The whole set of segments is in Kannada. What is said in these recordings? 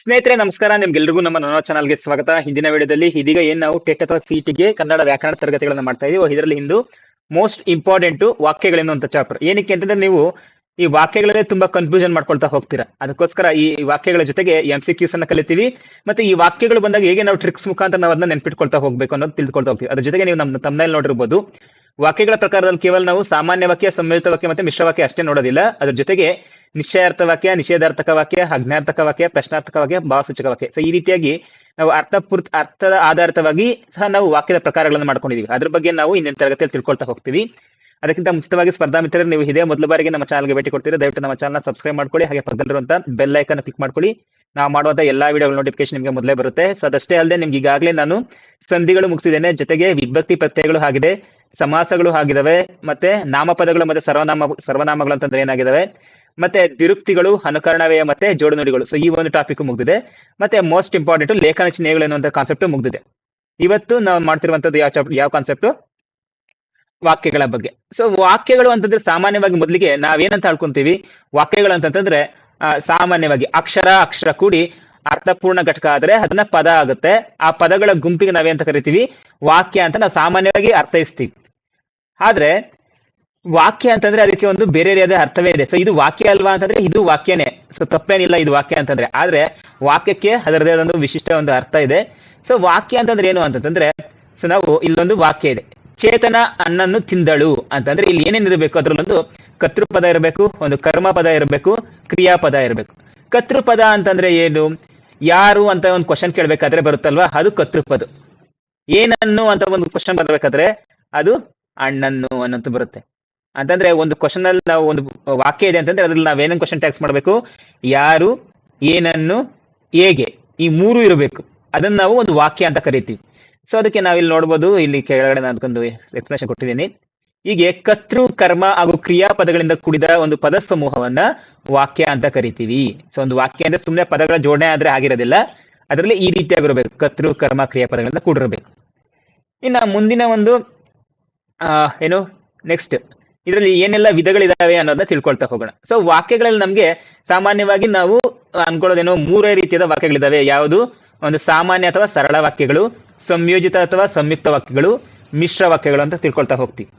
ಸ್ನೇಹಿತರೆ, ನಮಸ್ಕಾರ. ನಿಮ್ಗೆಲ್ರಿಗೂ ನಮ್ಮ ನನ್ನ ಚಾನಲ್ಗೆ ಸ್ವಾಗತ. ಹಿಂದಿನ ವಿಡಿಯೋದಲ್ಲಿ ಇದೀಗ ಏನ್ ನಾವು ಟೆಟ್ ಅಥವಾ ಸಿಟಿಗೆ ಕನ್ನಡ ವ್ಯಾಕರಣ ತರಗತಿಗಳನ್ನು ಮಾಡ್ತಾ ಇದೀವಿ, ಇದರಲ್ಲಿ ಇಂದು ಮೋಸ್ಟ್ ಇಂಪಾರ್ಟೆಂಟ್ ವಾಕ್ಯಗಳೇನು ಅಂತ ಚಾಪ್ಟರ್ ಏನಕ್ಕೆ ಅಂತಂದ್ರೆ ನೀವು ಈ ವಾಕ್ಯಗಳಲ್ಲೇ ತುಂಬಾ ಕನ್ಫ್ಯೂಷನ್ ಮಾಡ್ಕೊಳ್ತಾ ಹೋಗ್ತೀರಾ. ಅದಕ್ಕೋಸ್ಕರ ಈ ವಾಕ್ಯಗಳ ಜೊತೆಗೆ ಎಂ ಸಿ ಕ್ಯೂಸ್ ಅನ್ನ ಕಲಿತೀವಿ. ಮತ್ತೆ ಈ ವಾಕ್ಯಗಳು ಬಂದಾಗ ಹೇಗೆ ನಾವು ಟ್ರಿಕ್ಸ್ ಮುಖಾಂತರ ನಾವು ಅದನ್ನ ನೆನ್ಪಿಟ್ಕೊಳ್ತಾ ಹೋಗ್ಬೇಕು ಅನ್ನೋದು ತಿಳ್ಕೊಳ್ತಾ ಹೋಗ್ತೀವಿ. ಅದ್ರ ಜೊತೆಗೆ ನೀವು ನಮ್ಮ ತಮ್ಮನಲ್ಲಿ ನೋಡಿರ್ಬೋದು. ವಾಕ್ಯಗಳ ಪ್ರಕಾರದಲ್ಲಿ ಕೇವಲ ನಾವು ಸಾಮಾನ್ಯ ವಾಕ್ಯ ಸಮ್ಮಿಳಿತ ವಾಕ್ಯ ಮತ್ತೆ ಮಿಶ್ರ ವಾಕ್ಯ ಅಷ್ಟೇ ನೋಡೋದಿಲ್ಲ. ಅದ್ರ ಜೊತೆಗೆ ನಿಶ್ಚಯಾರ್ಥ ವಾಕ್ಯ ನಿಷೇಧಾರ್ಥಕ ವಾಕ್ಯ ಅಜ್ಞಾರ್ಥಕ ವಾಕ್ಯ ಪ್ರಶ್ನಾರ್ಥಕ ವಾಕ್ಯ ಭಾವಸೂಚಕ ವಾಕ್ಯ ಸೊ ಈ ರೀತಿಯಾಗಿ ನಾವು ಅರ್ಥಪೂರ್ತಿ, ಅರ್ಥದ ಆಧಾರಿತವಾಗಿ ಸಹ ನಾವು ವಾಕ್ಯದ ಪ್ರಕಾರಗಳನ್ನು ಮಾಡ್ಕೊಂಡಿದೀವಿ. ಅದ್ರ ಬಗ್ಗೆ ನಾವು ಇಂದಿನ ತರಗತಿಯಲ್ಲಿ ತಿಳ್ಕೊಳ್ತಾ ಹೋಗ್ತೀವಿ. ಅದಕ್ಕಿಂತ ಮುಂಚಿತವಾಗಿ ಸ್ಪರ್ಧಾ ಮಿತ್ರರು, ನೀವು ಇದೇ ಮೊದಲ ಬಾರಿಗೆ ನಮ್ಮ ಚಾನಲ್ಗೆ ಭೇಟಿ ಕೊಡ್ತೀರಾ, ದಯವಿಟ್ಟು ನಮ್ಮ ಚಾನಲ್ ಸಬ್ಸ್ಕ್ರೈಬ್ ಮಾಡ್ಕೊಳ್ಳಿ, ಹಾಗೆ ಪಕ್ಕದಲ್ಲಿರುವಂತ ಬೆಲ್ ಐಕನ್ ಕ್ಲಿಕ್ ಮಾಡ್ಕೊಳ್ಳಿ. ನಾವು ಮಾಡುವಂತ ಎಲ್ಲಾ ವಿಡಿಯೋಗಳ ನೋಟಿಫಿಕೇಶನ್ ನಿಮಗೆ ಮೊದಲೇ ಬರುತ್ತೆ. ಸೊ ಅದಷ್ಟೇ ಅಲ್ಲದೆ ನಿಮ್ಗೆ ಈಗಾಗಲೇ ನಾನು ಸಂಧಿಗಳು ಮುಗಿಸಿದ್ದೇನೆ. ಜೊತೆಗೆ ವಿಭಕ್ತಿ ಪ್ರತ್ಯಯಗಳು ಆಗಿದೆ, ಸಮಾಸಗಳು ಆಗಿದಾವೆ ಮತ್ತೆ ನಾಮಪದಗಳು ಮತ್ತೆ ಸರ್ವನಾಮ, ಸರ್ವನಾಮಗಳು ಅಂತಂದ್ರೆ ಏನಾಗಿದಾವೆ ಮತ್ತೆ ದಿರುಕ್ತಿಗಳು ಅನುಕರಣವೇ ಮತ್ತೆ ಜೋಡನುಡಿಗಳು ಸೊ ಈ ಒಂದು ಟಾಪಿಕ್ ಮುಗಿದಿದೆ. ಮತ್ತೆ ಮೋಸ್ಟ್ ಇಂಪಾರ್ಟೆಂಟ್ ಲೇಖನ ಚಿಹ್ನೆಗಳು ಎನ್ನುವಂತ ಕಾನ್ಸೆಪ್ಟ್ ಮುಗಿದಿದೆ. ಇವತ್ತು ನಾವು ಮಾಡ್ತಿರುವಂತದ್ದು ಯಾವ ಚಾಪ್ಟರ್ ಯಾವ ಕಾನ್ಸೆಪ್ಟ್ ವಾಕ್ಯಗಳ ಬಗ್ಗೆ. ಸೊ ವಾಕ್ಯಗಳು ಅಂತಂದ್ರೆ ಸಾಮಾನ್ಯವಾಗಿ ಮೊದಲಿಗೆ ನಾವೇನಂತ ಹೇಳ್ಕೊಂತೀವಿ? ವಾಕ್ಯಗಳು ಅಂತಂತಂದ್ರೆ ಸಾಮಾನ್ಯವಾಗಿ ಅಕ್ಷರ ಅಕ್ಷರ ಕೂಡಿ ಅರ್ಥಪೂರ್ಣ ಘಟಕ ಆದ್ರೆ ಅದನ್ನ ಪದ ಆಗುತ್ತೆ. ಆ ಪದಗಳ ಗುಂಪಿಗೆ ನಾವೇಂತ ಕರಿತೀವಿ? ವಾಕ್ಯ ಅಂತ ನಾವು ಸಾಮಾನ್ಯವಾಗಿ ಅರ್ಥೈಸ್ತೀವಿ. ಆದ್ರೆ ವಾಕ್ಯ ಅಂತಂದ್ರೆ ಅದಕ್ಕೆ ಒಂದು ಬೇರೆ ರೀತಿಯಾದ ಅರ್ಥವೇ ಇದೆ. ಸೊ ಇದು ವಾಕ್ಯ ಅಲ್ವಾ ಅಂತಂದ್ರೆ ಇದು ವಾಕ್ಯನೇ. ಸೊ ತಪ್ಪೇನಿಲ್ಲ ಇದು ವಾಕ್ಯ ಅಂತಂದ್ರೆ. ಆದ್ರೆ ವಾಕ್ಯಕ್ಕೆ ಅದರದೇ ಒಂದು ವಿಶಿಷ್ಟ ಒಂದು ಅರ್ಥ ಇದೆ. ಸೊ ವಾಕ್ಯ ಅಂತಂದ್ರೆ ಏನು ಅಂತಂದ್ರೆ ಸೊ ನಾವು ಇಲ್ಲೊಂದು ವಾಕ್ಯ ಇದೆ. ಚೇತನ ಅನ್ನನ್ನು ತಿಂದಳು ಅಂತಂದ್ರೆ ಇಲ್ಲಿ ಏನೇನು ಇರಬೇಕು? ಅದ್ರಲ್ಲೊಂದು ಕರ್ತೃಪದ ಇರಬೇಕು, ಒಂದು ಕರ್ಮ ಪದ ಇರಬೇಕು, ಕ್ರಿಯಾಪದ ಇರಬೇಕು. ಕರ್ತೃಪದ ಅಂತಂದ್ರೆ ಏನು? ಯಾರು ಅಂತ ಒಂದು ಕ್ವಶನ್ ಕೇಳಬೇಕಾದ್ರೆ ಬರುತ್ತಲ್ವಾ? ಅದು ಕರ್ತೃಪದ. ಏನನ್ನು ಅಂತ ಒಂದು ಕ್ವಶನ್ ಬರಬೇಕಾದ್ರೆ ಅದು ಅಣ್ಣನ್ನು ಅನ್ನಂತ ಬರುತ್ತೆ. ಅಂತಂದ್ರೆ ಒಂದು ಕ್ವಶನ್ ಅಲ್ಲಿ ನಾವು ಒಂದು ವಾಕ್ಯ ಇದೆ ಅಂತಂದ್ರೆ ಅದ್ರಲ್ಲಿ ನಾವೇನೇನು ಕ್ವಶನ್ ಟ್ಯಾಕ್ಸ್ ಮಾಡಬೇಕು? ಯಾರು, ಏನನ್ನು, ಹೇಗೆ? ಈ ಮೂರು ಇರಬೇಕು. ಅದನ್ನ ನಾವು ಒಂದು ವಾಕ್ಯ ಅಂತ ಕರಿತೀವಿ. ಸೊ ಅದಕ್ಕೆ ನಾವಿಲ್ಲಿ ನೋಡ್ಬೋದು, ಇಲ್ಲಿ ಕೆಳಗಡೆ ನಾನು ಅದಕ್ಕೊಂದು ಎಕ್ಸ್ಪ್ಲೇಷನ್ ಕೊಟ್ಟಿದ್ದೀನಿ. ಹೀಗೆ ಕರ್ತೃ, ಕರ್ಮ ಹಾಗೂ ಕ್ರಿಯಾಪದಗಳಿಂದ ಕೂಡಿದ ಒಂದು ಪದ ಸಮೂಹವನ್ನ ವಾಕ್ಯ ಅಂತ ಕರಿತೀವಿ. ಸೊ ಒಂದು ವಾಕ್ಯ ಅಂದ್ರೆ ಸುಮ್ಮನೆ ಪದಗಳ ಜೋಡಣೆ ಆದ್ರೆ ಆಗಿರೋದಿಲ್ಲ. ಅದರಲ್ಲಿ ಈ ರೀತಿಯಾಗಿರ್ಬೇಕು. ಕರ್ತೃ, ಕರ್ಮ ಕ್ರಿಯಾಪದಗಳಿಂದ ಕೂಡಿರಬೇಕು. ಇನ್ನ ಮುಂದಿನ ಒಂದು ಏನು ನೆಕ್ಸ್ಟ್ ಇದರಲ್ಲಿ ಏನೆಲ್ಲ ವಿಧಗಳಿದಾವೆ ಅನ್ನೋದನ್ನ ತಿಳ್ಕೊಳ್ತಾ ಹೋಗೋಣ. ಸೊ ವಾಕ್ಯಗಳಲ್ಲಿ ನಮ್ಗೆ ಸಾಮಾನ್ಯವಾಗಿ ನಾವು ಅನ್ಕೊಳ್ಳೋದೇನೋ ಮೂರೇ ರೀತಿಯಾದ ವಾಕ್ಯಗಳಿದಾವೆ. ಯಾವುದು? ಒಂದು ಸಾಮಾನ್ಯ ಅಥವಾ ಸರಳ ವಾಕ್ಯಗಳು, ಸಂಯೋಜಿತ ಅಥವಾ ಸಂಯುಕ್ತ ವಾಕ್ಯಗಳು, ಮಿಶ್ರ ವಾಕ್ಯಗಳು ಅಂತ ತಿಳ್ಕೊಳ್ತಾ ಹೋಗ್ತೀವಿ.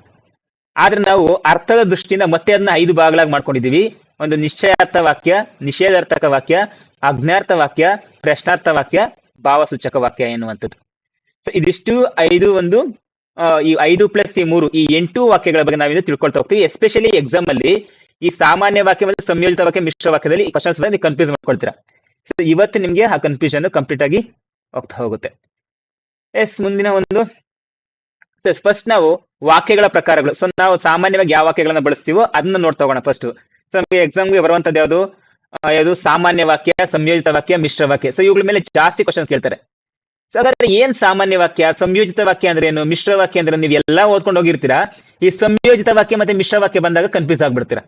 ಆದ್ರೆ ನಾವು ಅರ್ಥದ ದೃಷ್ಟಿಯಿಂದ ಮತ್ತೆ ಅದನ್ನ ಐದು ಭಾಗಗಳಾಗಿ ಮಾಡ್ಕೊಂಡಿದೀವಿ ಒಂದು ನಿಶ್ಚಯಾರ್ಥ ವಾಕ್ಯ, ನಿಷೇಧಾರ್ಥಕ ವಾಕ್ಯ, ಅಜ್ಞಾರ್ಥ ವಾಕ್ಯ, ಪ್ರಶ್ನಾರ್ಥ ವಾಕ್ಯ, ಭಾವಸೂಚಕ ವಾಕ್ಯ ಎನ್ನುವಂಥದ್ದು. ಸೊ ಇದಿಷ್ಟು ಐದು ಒಂದು ಈ ಐದು ಪ್ಲಸ್ ಈ ಮೂರು, ಈ ಎಂಟು ವಾಕ್ಯಗಳ ಬಗ್ಗೆ ನಾವಿಂದ ತಿಳ್ಕೊಳ್ತಾ ಹೋಗ್ತೀವಿ. ಎಸ್ಪೆಷಲಿ ಎಕ್ಸಾಮ್ ಅಲ್ಲಿ ಈ ಸಾಮಾನ್ಯ ವಾಕ್ಯ ಮತ್ತು ಸಂಯೋಜಿತ ವಾಕ್ಯ, ಮಿಶ್ರ ವಾಕ್ಯದಲ್ಲಿ ಈ ಕ್ವಶನ್ಸ್ ನೀವು ಕನ್ಫ್ಯೂಸ್ ಮಾಡ್ಕೊಳ್ತೀರಾ. ಸೊ ಇವತ್ತು ನಿಮ್ಗೆ ಆ ಕನ್ಫ್ಯೂಷನ್ ಕಂಪ್ಲೀಟ್ ಆಗಿ ಹೋಗ್ತಾ ಹೋಗುತ್ತೆ. ಎಸ್ ಮುಂದಿನ ಒಂದು. ಫಸ್ಟ್ ನಾವು ವಾಕ್ಯಗಳ ಪ್ರಕಾರಗಳು. ಸೊ ನಾವು ಸಾಮಾನ್ಯವಾಗಿ ಯಾವ ವಾಕ್ಯಗಳನ್ನ ಬಳಸ್ತೀವೋ ಅದನ್ನ ನೋಡ್ತಾ ಹೋಗೋಣ ಫಸ್ಟ್ ಸೊ ನಮಗೆ ಎಕ್ಸಾಮ್ಗೆ ಬರುವಂತದ್ದು ಯಾವುದು? ಯಾವುದು? ಸಾಮಾನ್ಯ ವಾಕ್ಯ, ಸಂಯೋಜಿತ ವಾಕ್ಯ, ಮಿಶ್ರ ವಾಕ್ಯ. ಸೊ ಇವುಗಳ ಮೇಲೆ ಜಾಸ್ತಿ ಕ್ವಶನ್ ಕೇಳ್ತಾರೆ. ಸೊ ಹಾಗಾದ್ರೆ ಏನ್ ಸಾಮಾನ್ಯ ವಾಕ್ಯ, ಸಂಯೋಜಿತ ವಾಕ್ಯ ಅಂದ್ರೆ ಏನು, ಮಿಶ್ರ ವಾಕ್ಯ ಅಂದ್ರೆ ನೀವು ಎಲ್ಲಾ ಓದ್ಕೊಂಡು ಹೋಗಿರ್ತೀರಾ? ಈ ಸಂಯೋಜಿತ ವಾಕ್ಯ ಮತ್ತೆ ಮಿಶ್ರ ವಾಕ್ಯ ಬಂದಾಗ ಕನ್ಫ್ಯೂಸ್ ಆಗ್ಬಿಡ್ತೀರಾ?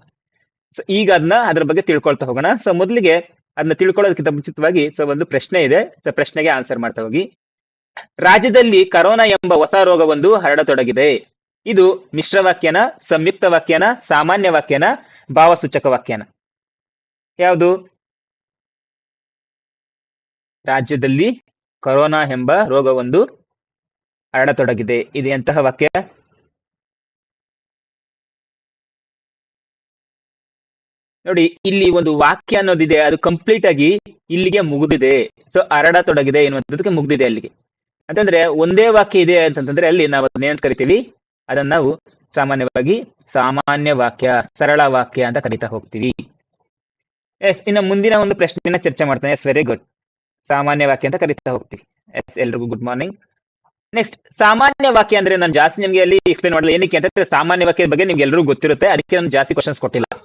ಸೊ ಈಗ ಅದನ್ನ ಅದ್ರ ಬಗ್ಗೆ ತಿಳ್ಕೊಳ್ತಾ ಹೋಗೋಣ. ಸೊ ಮೊದಲಿಗೆ ಅದನ್ನ ತಿಳ್ಕೊಳ್ಳೋದಕ್ಕಿಂತ ಮುಂಚಿತವಾಗಿ ಸೊ ಒಂದು ಪ್ರಶ್ನೆ ಇದೆ. ಸೊ ಪ್ರಶ್ನೆಗೆ ಆನ್ಸರ್ ಮಾಡ್ತಾ ಹೋಗಿ. ರಾಜ್ಯದಲ್ಲಿ ಕರೋನಾ ಎಂಬ ಹೊಸ ರೋಗವೊಂದು ಹರಡತೊಡಗಿದೆ. ಇದು ಮಿಶ್ರ ವಾಕ್ಯನ, ಸಂಯುಕ್ತ ವಾಕ್ಯನ, ಸಾಮಾನ್ಯ ವಾಕ್ಯನ, ಭಾವಸೂಚಕ ವಾಕ್ಯನ. ಯಾವುದು? ರಾಜ್ಯದಲ್ಲಿ ಕೊರೋನಾ ಎಂಬ ರೋಗವೊಂದು ಹರಡತೊಡಗಿದೆ. ಇದು ಎಂತಹ ವಾಕ್ಯ. ನೋಡಿ, ಇಲ್ಲಿ ಒಂದು ವಾಕ್ಯ ಅನ್ನೋದಿದೆ. ಅದು ಕಂಪ್ಲೀಟ್ ಆಗಿ ಇಲ್ಲಿಗೆ ಮುಗಿದಿದೆ. ಸೊ ಹರಡತೊಡಗಿದೆ ಎನ್ನುವಂಥದ್ದಕ್ಕೆ ಮುಗಿದಿದೆ ಅಲ್ಲಿಗೆ. ಅಂತಂದ್ರೆ, ಒಂದೇ ವಾಕ್ಯ ಇದೆ ಅಂತಂದ್ರೆ ಅಲ್ಲಿ ನಾವು ಅದನ್ನೇನ್ ಕರಿತೀವಿ. ಅದನ್ನ ನಾವು ಸಾಮಾನ್ಯವಾಗಿ ಸಾಮಾನ್ಯ ವಾಕ್ಯ, ಸರಳ ವಾಕ್ಯ ಅಂತ ಕರಿತಾ ಹೋಗ್ತೀವಿ. ಎಸ್ ಇನ್ನು ಮುಂದಿನ ಒಂದು ಪ್ರಶ್ನೆಯನ್ನ ಚರ್ಚೆ ಮಾಡ್ತಾನೆ. ಎಸ್ ವೆರಿ ಗುಡ್ ಸಾಮಾನ್ಯ ವಾಕ್ಯ ಅಂತ ಕರಿತಾ ಹೋಗ್ತೀವಿ. ಎಸ್, ಎಲ್ರಿಗೂ ಗುಡ್ ಮಾರ್ನಿಂಗ್ ನೆಕ್ಸ್ಟ್ ಸಾಮಾನ್ಯ ವಾಕ್ಯ ಅಂದ್ರೆ ನಾನು ಜಾಸ್ತಿ ನಿಮ್ಗೆ ಅಲ್ಲಿ ಎಕ್ಸ್ಪ್ಲೈನ್ ಮಾಡಲ್ಲ ಏನಕ್ಕೆ ಅಂತಂದ್ರೆ ಸಾಮಾನ್ಯ ವಾಕ್ಯದ ಬಗ್ಗೆ ನಿಮ್ಗೆ ಎಲ್ಲರಿಗೂ ಗೊತ್ತಿರುತ್ತೆ. ಅದಕ್ಕೆ ನಾನು ಜಾಸ್ತಿ ಕ್ವಶನ್ಸ್ ಕೊಟ್ಟಿಲ್ಲ.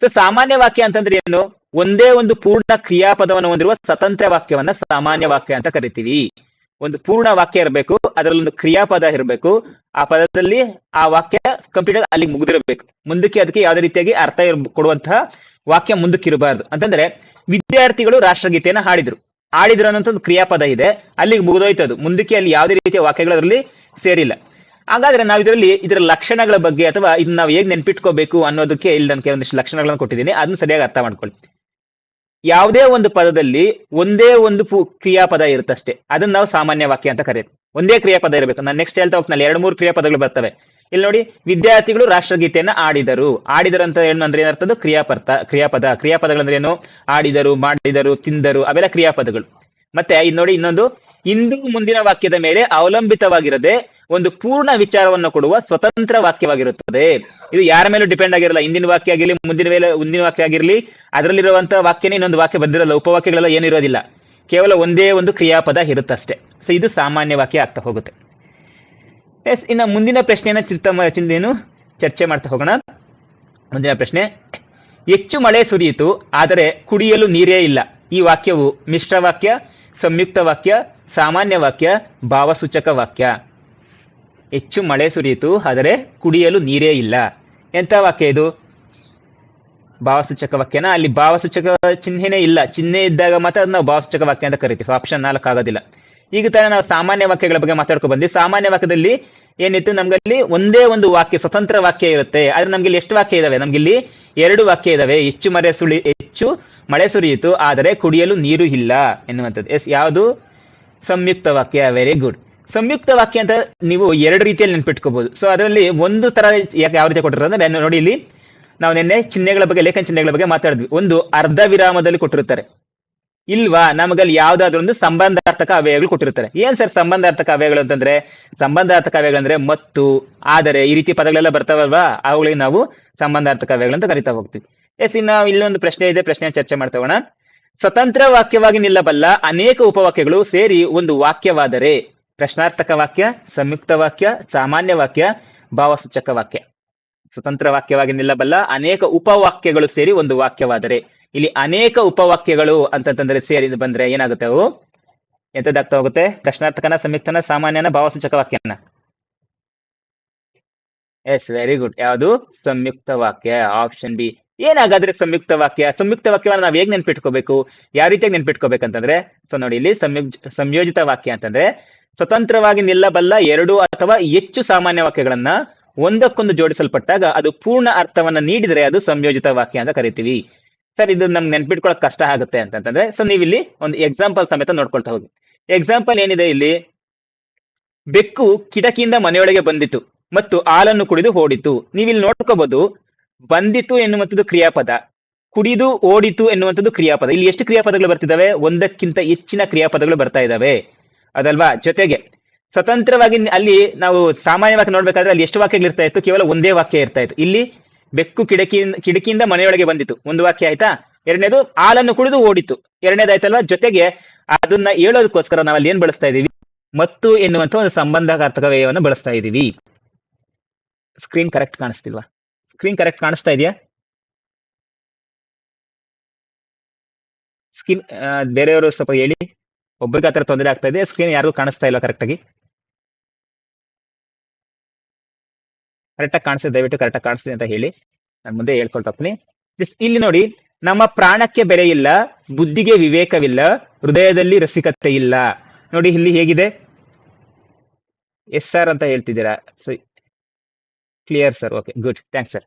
ಸೊ ಸಾಮಾನ್ಯ ವಾಕ್ಯ ಅಂತಂದ್ರೆ ಏನು? ಒಂದೇ ಒಂದು ಪೂರ್ಣ ಕ್ರಿಯಾಪದವನ್ನು ಹೊಂದಿರುವ ಸ್ವತಂತ್ರ ವಾಕ್ಯವನ್ನ ಸಾಮಾನ್ಯ ವಾಕ್ಯ ಅಂತ ಕರಿತೀವಿ. ಒಂದು ಪೂರ್ಣ ವಾಕ್ಯ ಇರಬೇಕು ಅದರಲ್ಲಿ ಒಂದು ಕ್ರಿಯಾಪದ ಇರಬೇಕು. ಆ ಪದದಲ್ಲಿ ಆ ವಾಕ್ಯ ಕಂಪ್ಲೀಟ್ ಅಲ್ಲಿಗೆ ಮುಗಿದಿರಬೇಕು. ಮುಂದಕ್ಕೆ ಅದಕ್ಕೆ ಯಾವುದೇ ರೀತಿಯಾಗಿ ಅರ್ಥ ಕೊಡುವಂತಹ ವಾಕ್ಯ ಮುಂದಕ್ಕೆ ಇರಬಾರ್ದು. ಅಂತಂದ್ರೆ ವಿದ್ಯಾರ್ಥಿಗಳು ರಾಷ್ಟ್ರಗೀತೆಯನ್ನ ಹಾಡಿದ್ರು. ಹಾಡಿದ್ರು ಅನ್ನೋಂಥ ಒಂದು ಕ್ರಿಯಾಪದ ಇದೆ. ಅಲ್ಲಿಗೆ ಮುಗಿದೋಯ್ತು ಅದು ಮುಂದಕ್ಕೆ ಅಲ್ಲಿ ಯಾವುದೇ ರೀತಿಯ ವಾಕ್ಯಗಳು ಅದರಲ್ಲಿ ಸೇರಿಲ್ಲ. ಹಾಗಾದ್ರೆ ನಾವು ಇದರಲ್ಲಿ ಇದರ ಲಕ್ಷಣಗಳ ಬಗ್ಗೆ ಅಥವಾ ಇದನ್ನ ನಾವು ಹೇಗೆ ನೆನ್ಪಿಟ್ಕೋಬೇಕು ಅನ್ನೋದಕ್ಕೆ ಇಲ್ಲಿ ನನಗೆ ಒಂದಿಷ್ಟು ಲಕ್ಷಣಗಳನ್ನು ಕೊಟ್ಟಿದ್ದೀನಿ. ಅದನ್ನ ಸರಿಯಾಗಿ ಅರ್ಥ ಮಾಡ್ಕೊಳ್ಳಿ. ಯಾವುದೇ ಒಂದು ಪದದಲ್ಲಿ ಒಂದೇ ಒಂದು ಕ್ರಿಯಾಪದ ಇರುತ್ತಷ್ಟೇ. ಅದನ್ನ ನಾವು ಸಾಮಾನ್ಯ ವಾಕ್ಯ ಅಂತ ಕರೆಯೋದು. ಒಂದೇ ಕ್ರಿಯಾಪದ ಇರಬೇಕು. ನಾನು ನೆಕ್ಸ್ಟ್ ಹೇಳ್ತಾ ಹೋಗ್ತಾನೆ ಎರಡು, ಮೂರು ಕ್ರಿಯಾಪದಗಳು ಬರ್ತವೆ. ಇಲ್ಲಿ ನೋಡಿ ವಿದ್ಯಾರ್ಥಿಗಳು ರಾಷ್ಟ್ರಗೀತೆಯನ್ನ ಆಡಿದರು. ಆಡಿದರು ಅಂತ ಏನು ಅಂದ್ರೆ ಏನರ್ಥದ್ದು? ಕ್ರಿಯಾಪದ ಕ್ರಿಯಾಪದ, ಕ್ರಿಯಾಪದಗಳಂದ್ರೆ ಏನು? ಆಡಿದರು, ಮಾಡಿದರು, ತಿಂದರು, ಅವೆಲ್ಲ ಕ್ರಿಯಾಪದಗಳು. ಮತ್ತೆ ಇದು ನೋಡಿ ಇನ್ನೊಂದು. ಇಂದು ಮುಂದಿನ ವಾಕ್ಯದ ಮೇಲೆ ಅವಲಂಬಿತವಾಗಿರದೆ ಒಂದು ಪೂರ್ಣ ವಿಚಾರವನ್ನು ಕೊಡುವ ಸ್ವತಂತ್ರ ವಾಕ್ಯವಾಗಿರುತ್ತದೆ. ಇದು ಯಾರ ಮೇಲೂ ಡಿಪೆಂಡ್ ಆಗಿರಲ್ಲ. ಹಿಂದಿನ ವಾಕ್ಯ ಆಗಿರಲಿ, ಮುಂದಿನ ಮೇಲೆ ಮುಂದಿನ ವಾಕ್ಯ ಆಗಿರಲಿ ಅದರಲ್ಲಿರುವಂತಹ ವಾಕ್ಯನೇ ಇನ್ನೊಂದು ವಾಕ್ಯ ಬಂದಿರಲ್ಲ. ಉಪವಾಕ್ಯಗಳೆಲ್ಲ ಏನಿರೋದಿಲ್ಲ ಕೇವಲ ಒಂದೇ ಒಂದು ಕ್ರಿಯಾಪದ ಇರುತ್ತಷ್ಟೇ. ಸೊ ಇದು ಸಾಮಾನ್ಯ ವಾಕ್ಯ ಆಗ್ತಾ ಹೋಗುತ್ತೆ. ಎಸ್, ಇನ್ನು ಮುಂದಿನ ಪ್ರಶ್ನೆಯನ್ನ ಚಿಂತ ಚಿಂತೆಯನ್ನು ಚರ್ಚೆ ಮಾಡ್ತಾ ಹೋಗೋಣ. ಮುಂದಿನ ಪ್ರಶ್ನೆ, ಹೆಚ್ಚು ಮಳೆ ಸುರಿಯಿತು, ಆದರೆ ಕುಡಿಯಲು ನೀರೇ ಇಲ್ಲ. ಈ ವಾಕ್ಯವು ಮಿಶ್ರ ವಾಕ್ಯ, ಸಂಯುಕ್ತ ವಾಕ್ಯ, ಸಾಮಾನ್ಯ ವಾಕ್ಯ, ಭಾವಸೂಚಕ ವಾಕ್ಯ. ಹೆಚ್ಚು ಮಳೆ ಸುರಿಯಿತು, ಆದರೆ ಕುಡಿಯಲು ನೀರೇ ಇಲ್ಲ. ಎಂಥ ವಾಕ್ಯ ಇದು? ಭಾವಸೂಚಕ ವಾಕ್ಯನ? ಅಲ್ಲಿ ಭಾವಸೂಚಕ ಚಿಹ್ನೆನೇ ಇಲ್ಲ. ಚಿಹ್ನೆ ಇದ್ದಾಗ ಮಾತ್ರ ಅದನ್ನ ಭಾವಸೂಚಕ ವಾಕ್ಯ ಅಂತ ಕರಿತೀವಿ. ಆಪ್ಷನ್ ನಾಲ್ಕು ಆಗೋದಿಲ್ಲ ಈಗ ತರ ನಾವು ಸಾಮಾನ್ಯ ವಾಕ್ಯಗಳ ಬಗ್ಗೆ ಮಾತಾಡ್ಕೊಂಡು ಬಂದ್ವಿ. ಸಾಮಾನ್ಯ ವಾಕ್ಯದಲ್ಲಿ ಏನಿತ್ತು? ನಮ್ಗಲ್ಲಿ ಒಂದೇ ಒಂದು ವಾಕ್ಯ, ಸ್ವತಂತ್ರ ವಾಕ್ಯ ಇರುತ್ತೆ. ಆದ್ರೆ ನಮ್ಗೆ ಇಲ್ಲಿ ಎಷ್ಟು ವಾಕ್ಯ ಇದಾವೆ? ನಮ್ಗೆ ಇಲ್ಲಿ ಎರಡು ವಾಕ್ಯ ಇದಾವೆ. ಹೆಚ್ಚು ಮರೆ ಸುಳಿ, ಹೆಚ್ಚು ಮಳೆ ಸುರಿಯಿತು. ಆದರೆ ಕುಡಿಯಲು ನೀರು ಇಲ್ಲ ಎನ್ನುವಂಥದ್ದು. ಎಸ್, ಯಾವುದು? ಸಂಯುಕ್ತ ವಾಕ್ಯ. ವೆರಿ ಗುಡ್ ಸಂಯುಕ್ತ ವಾಕ್ಯ ಅಂತ ನೀವು ಎರಡು ರೀತಿಯಲ್ಲಿ ನೆನ್ಪಿಟ್ಕೋಬಹುದು ಸೊ ಅದರಲ್ಲಿ ಒಂದು ತರ ಯಾಕೆ ಯಾವ ರೀತಿ ಕೊಟ್ಟಿರೋ ಅಂದ್ರೆ, ನೋಡಿ ಇಲ್ಲಿ ನಾವು ನಿನ್ನೆ ಚಿಹ್ನೆಗಳ ಬಗ್ಗೆ, ಲೇಖನ ಚಿಹ್ನೆಗಳ ಬಗ್ಗೆ ಮಾತಾಡಿದ್ವಿ. ಒಂದು ಅರ್ಧ ವಿರಾಮದಲ್ಲಿ ಕೊಟ್ಟಿರ್ತಾರೆ ಇಲ್ವಾ? ನಮಗಲ್ಲಿ ಯಾವ್ದಾದ್ರು ಒಂದು ಸಂಬಂಧಾರ್ಥಕ ಅವ್ಯಯಗಳು ಕೊಟ್ಟಿರ್ತಾರೆ ಏನ್ ಸರ್ ಸಂಬಂಧಾರ್ಥಕ ಅವ್ಯಯಗಳು ಅಂತಂದ್ರೆ? ಸಂಬಂಧಾರ್ಥಕ ಅವ್ಯಯಗಳು ಅಂದ್ರೆ ಮತ್ತು, ಆದರೆ ಈ ರೀತಿ ಪದಗಳೆಲ್ಲ ಬರ್ತಾವಲ್ವಾ? ಅವುಗಳಿಗೆ ನಾವು ಸಂಬಂಧಾರ್ಥಕ ಅವ್ಯಯಗಳು ಅಂತ ಕರಿತಾ ಹೋಗ್ತೀವಿ. ಎಸ್, ಇನ್ನು ಇಲ್ಲೊಂದು ಪ್ರಶ್ನೆ ಇದೆ ಪ್ರಶ್ನೆ ಚರ್ಚೆ ಮಾಡ್ತಾ ಸ್ವತಂತ್ರ ವಾಕ್ಯವಾಗಿ ನಿಲ್ಲಬಲ್ಲ ಅನೇಕ ಉಪವಾಕ್ಯಗಳು ಸೇರಿ ಒಂದು ವಾಕ್ಯವಾದರೆ ಪ್ರಶ್ನಾರ್ಥಕ ವಾಕ್ಯ, ಸಂಯುಕ್ತ ವಾಕ್ಯ, ಸಾಮಾನ್ಯ ವಾಕ್ಯ, ಭಾವಸೂಚಕ ವಾಕ್ಯ. ಸ್ವತಂತ್ರ ವಾಕ್ಯವಾಗಿ ನಿಲ್ಲಬಲ್ಲ ಅನೇಕ ಉಪವಾಕ್ಯಗಳು ಸೇರಿ ಒಂದು ವಾಕ್ಯವಾದರೆ ಇಲ್ಲಿ ಅನೇಕ ಉಪವಾಕ್ಯಗಳು ಅಂತಂತಂದ್ರೆ ಸೇರಿ ಬಂದ್ರೆ ಏನಾಗುತ್ತೆ ಅವು? ಎಂತದಾಗ್ತಾ ಹೋಗುತ್ತೆ? ಪ್ರಶ್ನಾರ್ಥಕನ, ಸಂಯುಕ್ತನ, ಸಾಮಾನ್ಯನ, ಭಾವಸೂಚಕ ವಾಕ್ಯನ. ಎಸ್ ವೆರಿ ಗುಡ್ ಯಾವುದು? ಸಂಯುಕ್ತ ವಾಕ್ಯ ಆಪ್ಷನ್ ಬಿ ಏನಾಗಾದ್ರೆ ಸಂಯುಕ್ತ ವಾಕ್ಯ, ಸಂಯುಕ್ತ ವಾಕ್ಯವನ್ನ ನಾವು ಹೇಗ್ ನೆನ್ಪಿಟ್ಕೋಬೇಕು? ಯಾವ ರೀತಿಯಾಗಿ ನೆನ್ಪಿಟ್ಕೋಬೇಕಂತಂದ್ರೆ ಸೊ ನೋಡಿ ಇಲ್ಲಿ ಸಂಯುಕ್ ಸಂಯೋಜಿತ ವಾಕ್ಯ ಅಂತಂದ್ರೆ, ಸ್ವತಂತ್ರವಾಗಿ ನಿಲ್ಲಬಲ್ಲ ಎರಡು ಅಥವಾ ಹೆಚ್ಚು ಸಾಮಾನ್ಯ ವಾಕ್ಯಗಳನ್ನ ಒಂದಕ್ಕೊಂದು ಜೋಡಿಸಲ್ಪಟ್ಟಾಗ ಅದು ಪೂರ್ಣ ಅರ್ಥವನ್ನ ನೀಡಿದರೆ ಅದು ಸಂಯೋಜಿತ ವಾಕ್ಯ ಅಂತ ಕರಿತೀವಿ. ಸರ್, ಇದು ನಮ್ಗೆ ನೆನ್ಪಿಟ್ಕೊಳಕ್ ಕಷ್ಟ ಆಗುತ್ತೆ ಅಂತಂದ್ರೆ ಸೊ ನೀವಿಲ್ಲಿ ಒಂದು ಎಕ್ಸಾಂಪಲ್ ಸಮೇತ ನೋಡ್ಕೊಳ್ತಾ ಹೋಗಿ. ಎಕ್ಸಾಂಪಲ್ ಏನಿದೆ ಇಲ್ಲಿ? ಬೆಕ್ಕು ಕಿಟಕಿಯಿಂದ ಮನೆಯೊಳಗೆ ಬಂದಿತು ಮತ್ತು ಹಾಲನ್ನು ಕುಡಿದು ಓಡಿತು. ನೀವಿಲ್ಲಿ ನೋಡ್ಕೋಬಹುದು ಬಂದಿತು ಎನ್ನುವಂಥದ್ದು ಕ್ರಿಯಾಪದ, ಕುಡಿದು ಓಡಿತು ಎನ್ನುವಂಥದ್ದು ಕ್ರಿಯಾಪದ. ಇಲ್ಲಿ ಎಷ್ಟು ಕ್ರಿಯಾಪದಗಳು ಬರ್ತಿದಾವೆ ಒಂದಕ್ಕಿಂತ ಹೆಚ್ಚಿನ ಕ್ರಿಯಾಪದಗಳು ಬರ್ತಾ ಇದಾವೆ ಅದಲ್ವಾ? ಜೊತೆಗೆ, ಸ್ವತಂತ್ರವಾಗಿ ಅಲ್ಲಿ ನಾವು ಸಾಮಾನ್ಯವಾಗಿ ನೋಡ್ಬೇಕಾದ್ರೆ ಅಲ್ಲಿ ಎಷ್ಟು ವಾಕ್ಯಗಳು ಇರ್ತಾ ಇತ್ತು? ಕೇವಲ ಒಂದೇ ವಾಕ್ಯ ಇರ್ತಾ ಇತ್ತು. ಇಲ್ಲಿ ಬೆಕ್ಕು ಕಿಡಕಿಯಿಂದ ಕಿಡಕಿಯಿಂದ ಮನೆಯೊಳಗೆ ಬಂದಿತು. ಒಂದು ವಾಕ್ಯ ಆಯ್ತಾ? ಎರಡನೇದು, ಹಾಲನ್ನು ಕುಡಿದು ಓಡಿತು. ಎರಡನೇದಾಯ್ತಲ್ವಾ? ಜೊತೆಗೆ ಅದನ್ನ ಹೇಳೋದಕ್ಕೋಸ್ಕರ ಅಲ್ಲಿ ಏನ್ ಬಳಸ್ತಾ ಇದೀವಿ ಮತ್ತು ಎನ್ನುವಂತ ಒಂದು ಸಂಬಂಧಕಾರ್ಥಕ ವ್ಯಯವನ್ನು ಬಳಸ್ತಾ ಇದೀವಿ ಸ್ಕ್ರೀನ್ ಕರೆಕ್ಟ್ ಕಾಣಿಸ್ತಿಲ್ವಾ? ಸ್ಕ್ರೀನ್ ಕರೆಕ್ಟ್ ಕಾಣಿಸ್ತಾ ಇದೆಯಾ? ಸ್ಕ್ರೀನ್ ಬೇರೆಯವರು ಸ್ವಲ್ಪ ಹೇಳಿ. ಒಬ್ಬರಿಗೆ ಆತರ ತೊಂದರೆ ಆಗ್ತಾ ಇದೆ. ಸ್ಕ್ರೀನ್ ಯಾರಿಗೂ ಕಾಣಿಸ್ತಾ ಇಲ್ಲ ಕರೆಕ್ಟ್ ಕರೆಕ್ಟಾಗಿ ಕಾಣಿಸ್ತದೆ, ದಯವಿಟ್ಟು ಕರೆಕ್ಟಾಗಿ ಕಾಣಿಸ್ತದೆ ಅಂತ ಹೇಳಿ ನಾನು ಮುಂದೆ ಹೇಳ್ಕೊಳ್ತಾ ಹೋಗ್ತೀನಿ. ಜಸ್ಟ್ ಇಲ್ಲಿ ನೋಡಿ, ನಮ್ಮ ಪ್ರಾಣಕ್ಕೆ ಬೆಲೆ ಇಲ್ಲ ಬುದ್ಧಿಗೆ ವಿವೇಕವಿಲ್ಲ, ಹೃದಯದಲ್ಲಿ ರಸಿಕತೆ ಇಲ್ಲ. ನೋಡಿ ಇಲ್ಲಿ ಹೇಗಿದೆ? ಎಸ್ ಸರ್ ಅಂತ ಹೇಳ್ತಿದ್ದೀರಾ? Clear sir okay good thanks sir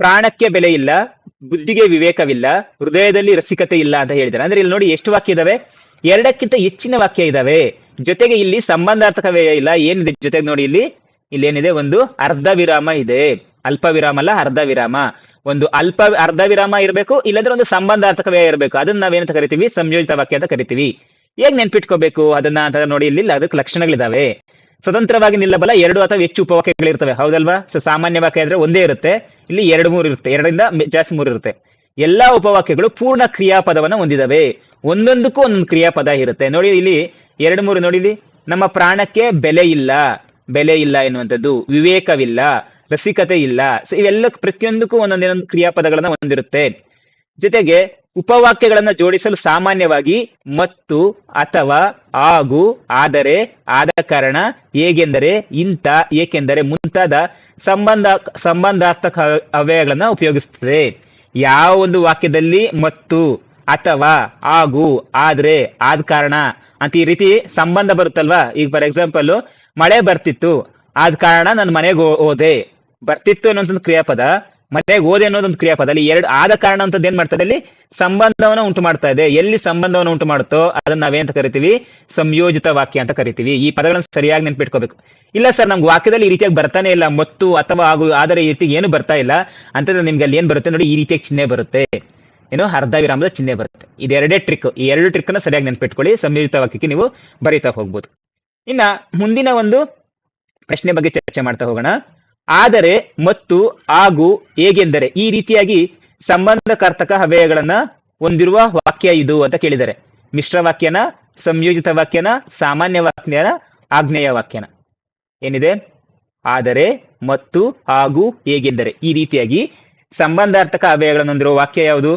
ಪ್ರಾಣಕ್ಕೆ ಬೆಲೆ ಇಲ್ಲ ಬುದ್ಧಿಗೆ ವಿವೇಕವಿಲ್ಲ, ಹೃದಯದಲ್ಲಿ ರಸಿಕತೆ ಇಲ್ಲ ಅಂತ ಹೇಳಿದ್ದಾರೆ. ಅಂದ್ರೆ ಇಲ್ಲಿ ನೋಡಿ ಎಷ್ಟು ವಾಕ್ಯ ಇದಾವೆ? ಎರಡಕ್ಕಿಂತ ಹೆಚ್ಚಿನ ವಾಕ್ಯ ಇದಾವೆ. ಜೊತೆಗೆ ಇಲ್ಲಿ ಸಂಬಂಧಾರ್ಥಕವೇ ಇಲ್ಲ, ಏನಿದೆ ಜೊತೆಗೆ ನೋಡಿ ಇಲ್ಲಿ? ಇಲ್ಲಿ ಏನಿದೆ ಒಂದು ಅರ್ಧ ವಿರಾಮ ಇದೆ. ಅಲ್ಪ ವಿರಾಮ ಅಲ್ಲ, ಅರ್ಧ ವಿರಾಮ. ಒಂದು ಅಲ್ಪ, ಅರ್ಧ ವಿರಾಮ ಇರಬೇಕು, ಇಲ್ಲಂದ್ರೆ ಒಂದು ಸಂಬಂಧಾರ್ಥಕ ವ್ಯಯ ಇರಬೇಕು. ಅದನ್ನ ನಾವೇನಂತ ಕರಿತೀವಿ? ಸಂಯೋಜಿತ ವಾಕ್ಯ ಅಂತ ಕರಿತೀವಿ. ಹೇಗ್ ನೆನ್ಪಿಟ್ಕೋಬೇಕು? ಅದನ್ನ ಅಂತ ನೋಡಿ ಇಲ್ಲಿ ಅದಕ್ಕೆ ಲಕ್ಷಣಗಳಿದಾವೆ. ಸ್ವತಂತ್ರವಾಗಿ ನಿಲ್ಲಬಲ್ಲ ಎರಡು ಅಥವಾ ಹೆಚ್ಚು ಉಪವಾಕ್ಯಗಳಿರ್ತವೆ. ಹೌದಲ್ವಾ? ಸೊ, ಸಾಮಾನ್ಯ ವಾಕ್ಯ ಅಂದ್ರೆ ಒಂದೇ ಇರುತ್ತೆ. ಇಲ್ಲಿ ಎರಡು, ಮೂರು ಇರುತ್ತೆ. ಎರಡರಿಂದ ಜಾಸ್ತಿ ಮೂರು ಇರುತ್ತೆ. ಎಲ್ಲಾ ಉಪವಾಕ್ಯಗಳು ಪೂರ್ಣ ಕ್ರಿಯಾಪದವನ್ನ ಹೊಂದಿದವೆ. ಒಂದೊಂದಕ್ಕೂ ಒಂದೊಂದು ಕ್ರಿಯಾಪದ ಇರುತ್ತೆ. ನೋಡಿ ಇಲ್ಲಿ, ಎರಡು, ಮೂರು ನೋಡಿ ಇಲ್ಲಿ. ನಮ್ಮ ಪ್ರಾಣಕ್ಕೆ ಬೆಲೆ ಇಲ್ಲ. ಬೆಲೆ ಇಲ್ಲ ಎನ್ನುವಂಥದ್ದು, ವಿವೇಕವಿಲ್ಲ, ರಸಿಕತೆ ಇಲ್ಲ. ಸೊ ಇವೆಲ್ಲ ಪ್ರತಿಯೊಂದಕ್ಕೂ ಒಂದೊಂದೇನೊಂದು ಕ್ರಿಯಾಪದಗಳನ್ನ ಹೊಂದಿರುತ್ತೆ. ಜೊತೆಗೆ ಉಪವಾಕ್ಯಗಳನ್ನ ಜೋಡಿಸಲು ಸಾಮಾನ್ಯವಾಗಿ ಮತ್ತು ಅಥವಾ ಹಾಗೂ ಆದರೆ, ಆದ ಕಾರಣ ಹೇಗೆಂದರೆ ಇಂತ ಏಕೆಂದರೆ ಮುಂತಾದ ಸಂಬಂಧ, ಸಂಬಂಧಾರ್ಥಕ ಅವ್ಯಯಗಳನ್ನ ಉಪಯೋಗಿಸುತ್ತದೆ. ಯಾವ ಒಂದು ವಾಕ್ಯದಲ್ಲಿ ಮತ್ತು ಅಥವಾ ಹಾಗೂ ಆದ್ರೆ, ಆದ ಕಾರಣ ಅಂತ ಈ ರೀತಿ ಸಂಬಂಧ ಬರುತ್ತಲ್ವಾ? ಈಗ ಫಾರ್ ಎಕ್ಸಾಂಪಲ್ ಮಳೆ ಬರ್ತಿತ್ತು. ಆದ ಕಾರಣ ನಾನು ಮನೆಗೆ ಹೋದೆ. ಬರ್ತಿತ್ತು ಅನ್ನೋದೊಂದು ಕ್ರಿಯಾಪದ. ಮನೆಗೆ ಓದೆ ಅನ್ನೋದೊಂದು ಕ್ರಿಯಾಪದ. ಅಲ್ಲಿ ಎರಡು ಆದ ಕಾರಣ ಅಂತದ್ದು ಏನ್ ಮಾಡ್ತದೆ? ಅಲ್ಲಿ ಸಂಬಂಧವನ್ನ ಉಂಟು ಮಾಡ್ತಾ ಇದೆ. ಎಲ್ಲಿ ಸಂಬಂಧವನ್ನು ಉಂಟು ಮಾಡುತ್ತೋ ಅದನ್ನ ನಾವೇಂತ ಕರಿತೀವಿ? ಸಂಯೋಜಿತ ವಾಕ್ಯ ಅಂತ ಕರಿತೀವಿ. ಈ ಪದಗಳನ್ನು ಸರಿಯಾಗಿ ನೆನ್ಪಿಟ್ಕೋಬೇಕು. ಇಲ್ಲ ಸರ್, ನಮ್ಗೆ ವಾಕ್ಯದಲ್ಲಿ ಈ ರೀತಿಯಾಗಿ ಬರ್ತಾನೆ ಇಲ್ಲ. ಮತ್ತು ಅಥವಾ ಆಗು ಆದರೆ ಈ ರೀತಿಗೆ ಏನು ಬರ್ತಾ ಇಲ್ಲ. ಅಂತಂದ್ರೆ ನಿಮ್ಗೆ ಅಲ್ಲಿ ಏನ್ ಬರುತ್ತೆ ನೋಡಿ? ಈ ರೀತಿಯಾಗಿ ಚಿಹ್ನೆ ಬರುತ್ತೆ. ಏನೋ? ಅರ್ಧ ವಿರಾಮದ ಚಿಹ್ನೆ ಬರುತ್ತೆ. ಇದೆರಡೇ ಟ್ರಿಕ್ ಈ ಎರಡು ಟ್ರಿಕ್ ಅನ್ನ ಸರಿಯಾಗಿ ನೆನ್ಪಿಟ್ಕೊಳ್ಳಿ. ಸಂಯೋಜಿತ ವಾಕ್ಯಕ್ಕೆ ನೀವು ಬರೀತಾ ಹೋಗ್ಬೋದು. ಇನ್ನ ಮುಂದಿನ ಒಂದು ಪ್ರಶ್ನೆ ಬಗ್ಗೆ ಚರ್ಚೆ ಮಾಡ್ತಾ ಹೋಗೋಣ. ಆದರೆ ಮತ್ತು ಹಾಗೂ ಹೇಗೆಂದರೆ ಈ ರೀತಿಯಾಗಿ ಸಂಬಂಧಕಾರ್ಥಕ ಹವ್ಯಯಗಳನ್ನ ಹೊಂದಿರುವ ವಾಕ್ಯ ಇದು ಅಂತ ಕೇಳಿದ್ದಾರೆ. ಮಿಶ್ರ ವಾಕ್ಯನ, ಸಂಯೋಜಿತ ವಾಕ್ಯನ, ಸಾಮಾನ್ಯ ವಾಕ್ಯನ, ಆಗ್ನೇಯ ವಾಕ್ಯನ. ಏನಿದೆ? ಆದರೆ ಮತ್ತು ಹಾಗೂ ಹೇಗೆಂದರೆ ಈ ರೀತಿಯಾಗಿ ಸಂಬಂಧಾರ್ಥಕ ಅವ್ಯಯಗಳನ್ನು ಹೊಂದಿರುವ ವಾಕ್ಯ ಯಾವುದು?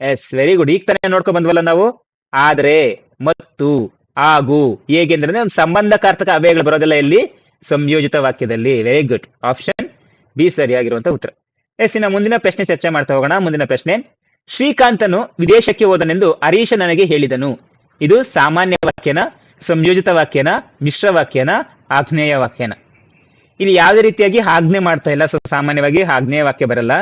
Yes, very good. ಈಗ ತಾನೇ ನೋಡ್ಕೊ ಬಂದ್ವಲ್ಲ ನಾವು? ಆದ್ರೆ ಮತ್ತು ಆಗು ಹೇಗೆಂದ್ರೆ ಒಂದು ಸಂಬಂಧಕಾರ್ತಕ ಅವ್ಯಯಗಳು ಬರೋದಿಲ್ಲ ಇಲ್ಲಿ ಸಂಯೋಜಿತ ವಾಕ್ಯದಲ್ಲಿ. ವೆರಿ ಗುಡ್ ಆಪ್ಷನ್ ಬಿ ಸರಿಯಾಗಿರುವಂತಹ ಉತ್ತರ. ಎಸ್, ಇನ್ನ ಮುಂದಿನ ಪ್ರಶ್ನೆ ಚರ್ಚೆ ಮಾಡ್ತಾ ಹೋಗೋಣ. ಮುಂದಿನ ಪ್ರಶ್ನೆ, ಶ್ರೀಕಾಂತನು ವಿದೇಶಕ್ಕೆ ಹೋದನೆಂದು ಹರೀಶ ನನಗೆ ಹೇಳಿದನು. ಇದು ಸಾಮಾನ್ಯ ವಾಕ್ಯನ, ಸಂಯೋಜಿತ ವಾಕ್ಯನ, ಮಿಶ್ರ ವಾಕ್ಯನ ಆಗ್ನೇಯ ವಾಕ್ಯನ. ಇಲ್ಲಿ ಯಾವುದೇ ರೀತಿಯಾಗಿ ಆಜ್ಞೆ ಮಾಡ್ತಾ ಇಲ್ಲ. ಸಾಮಾನ್ಯವಾಗಿ ಆಗ್ನೇಯ ವಾಕ್ಯ ಬರಲ್ಲ.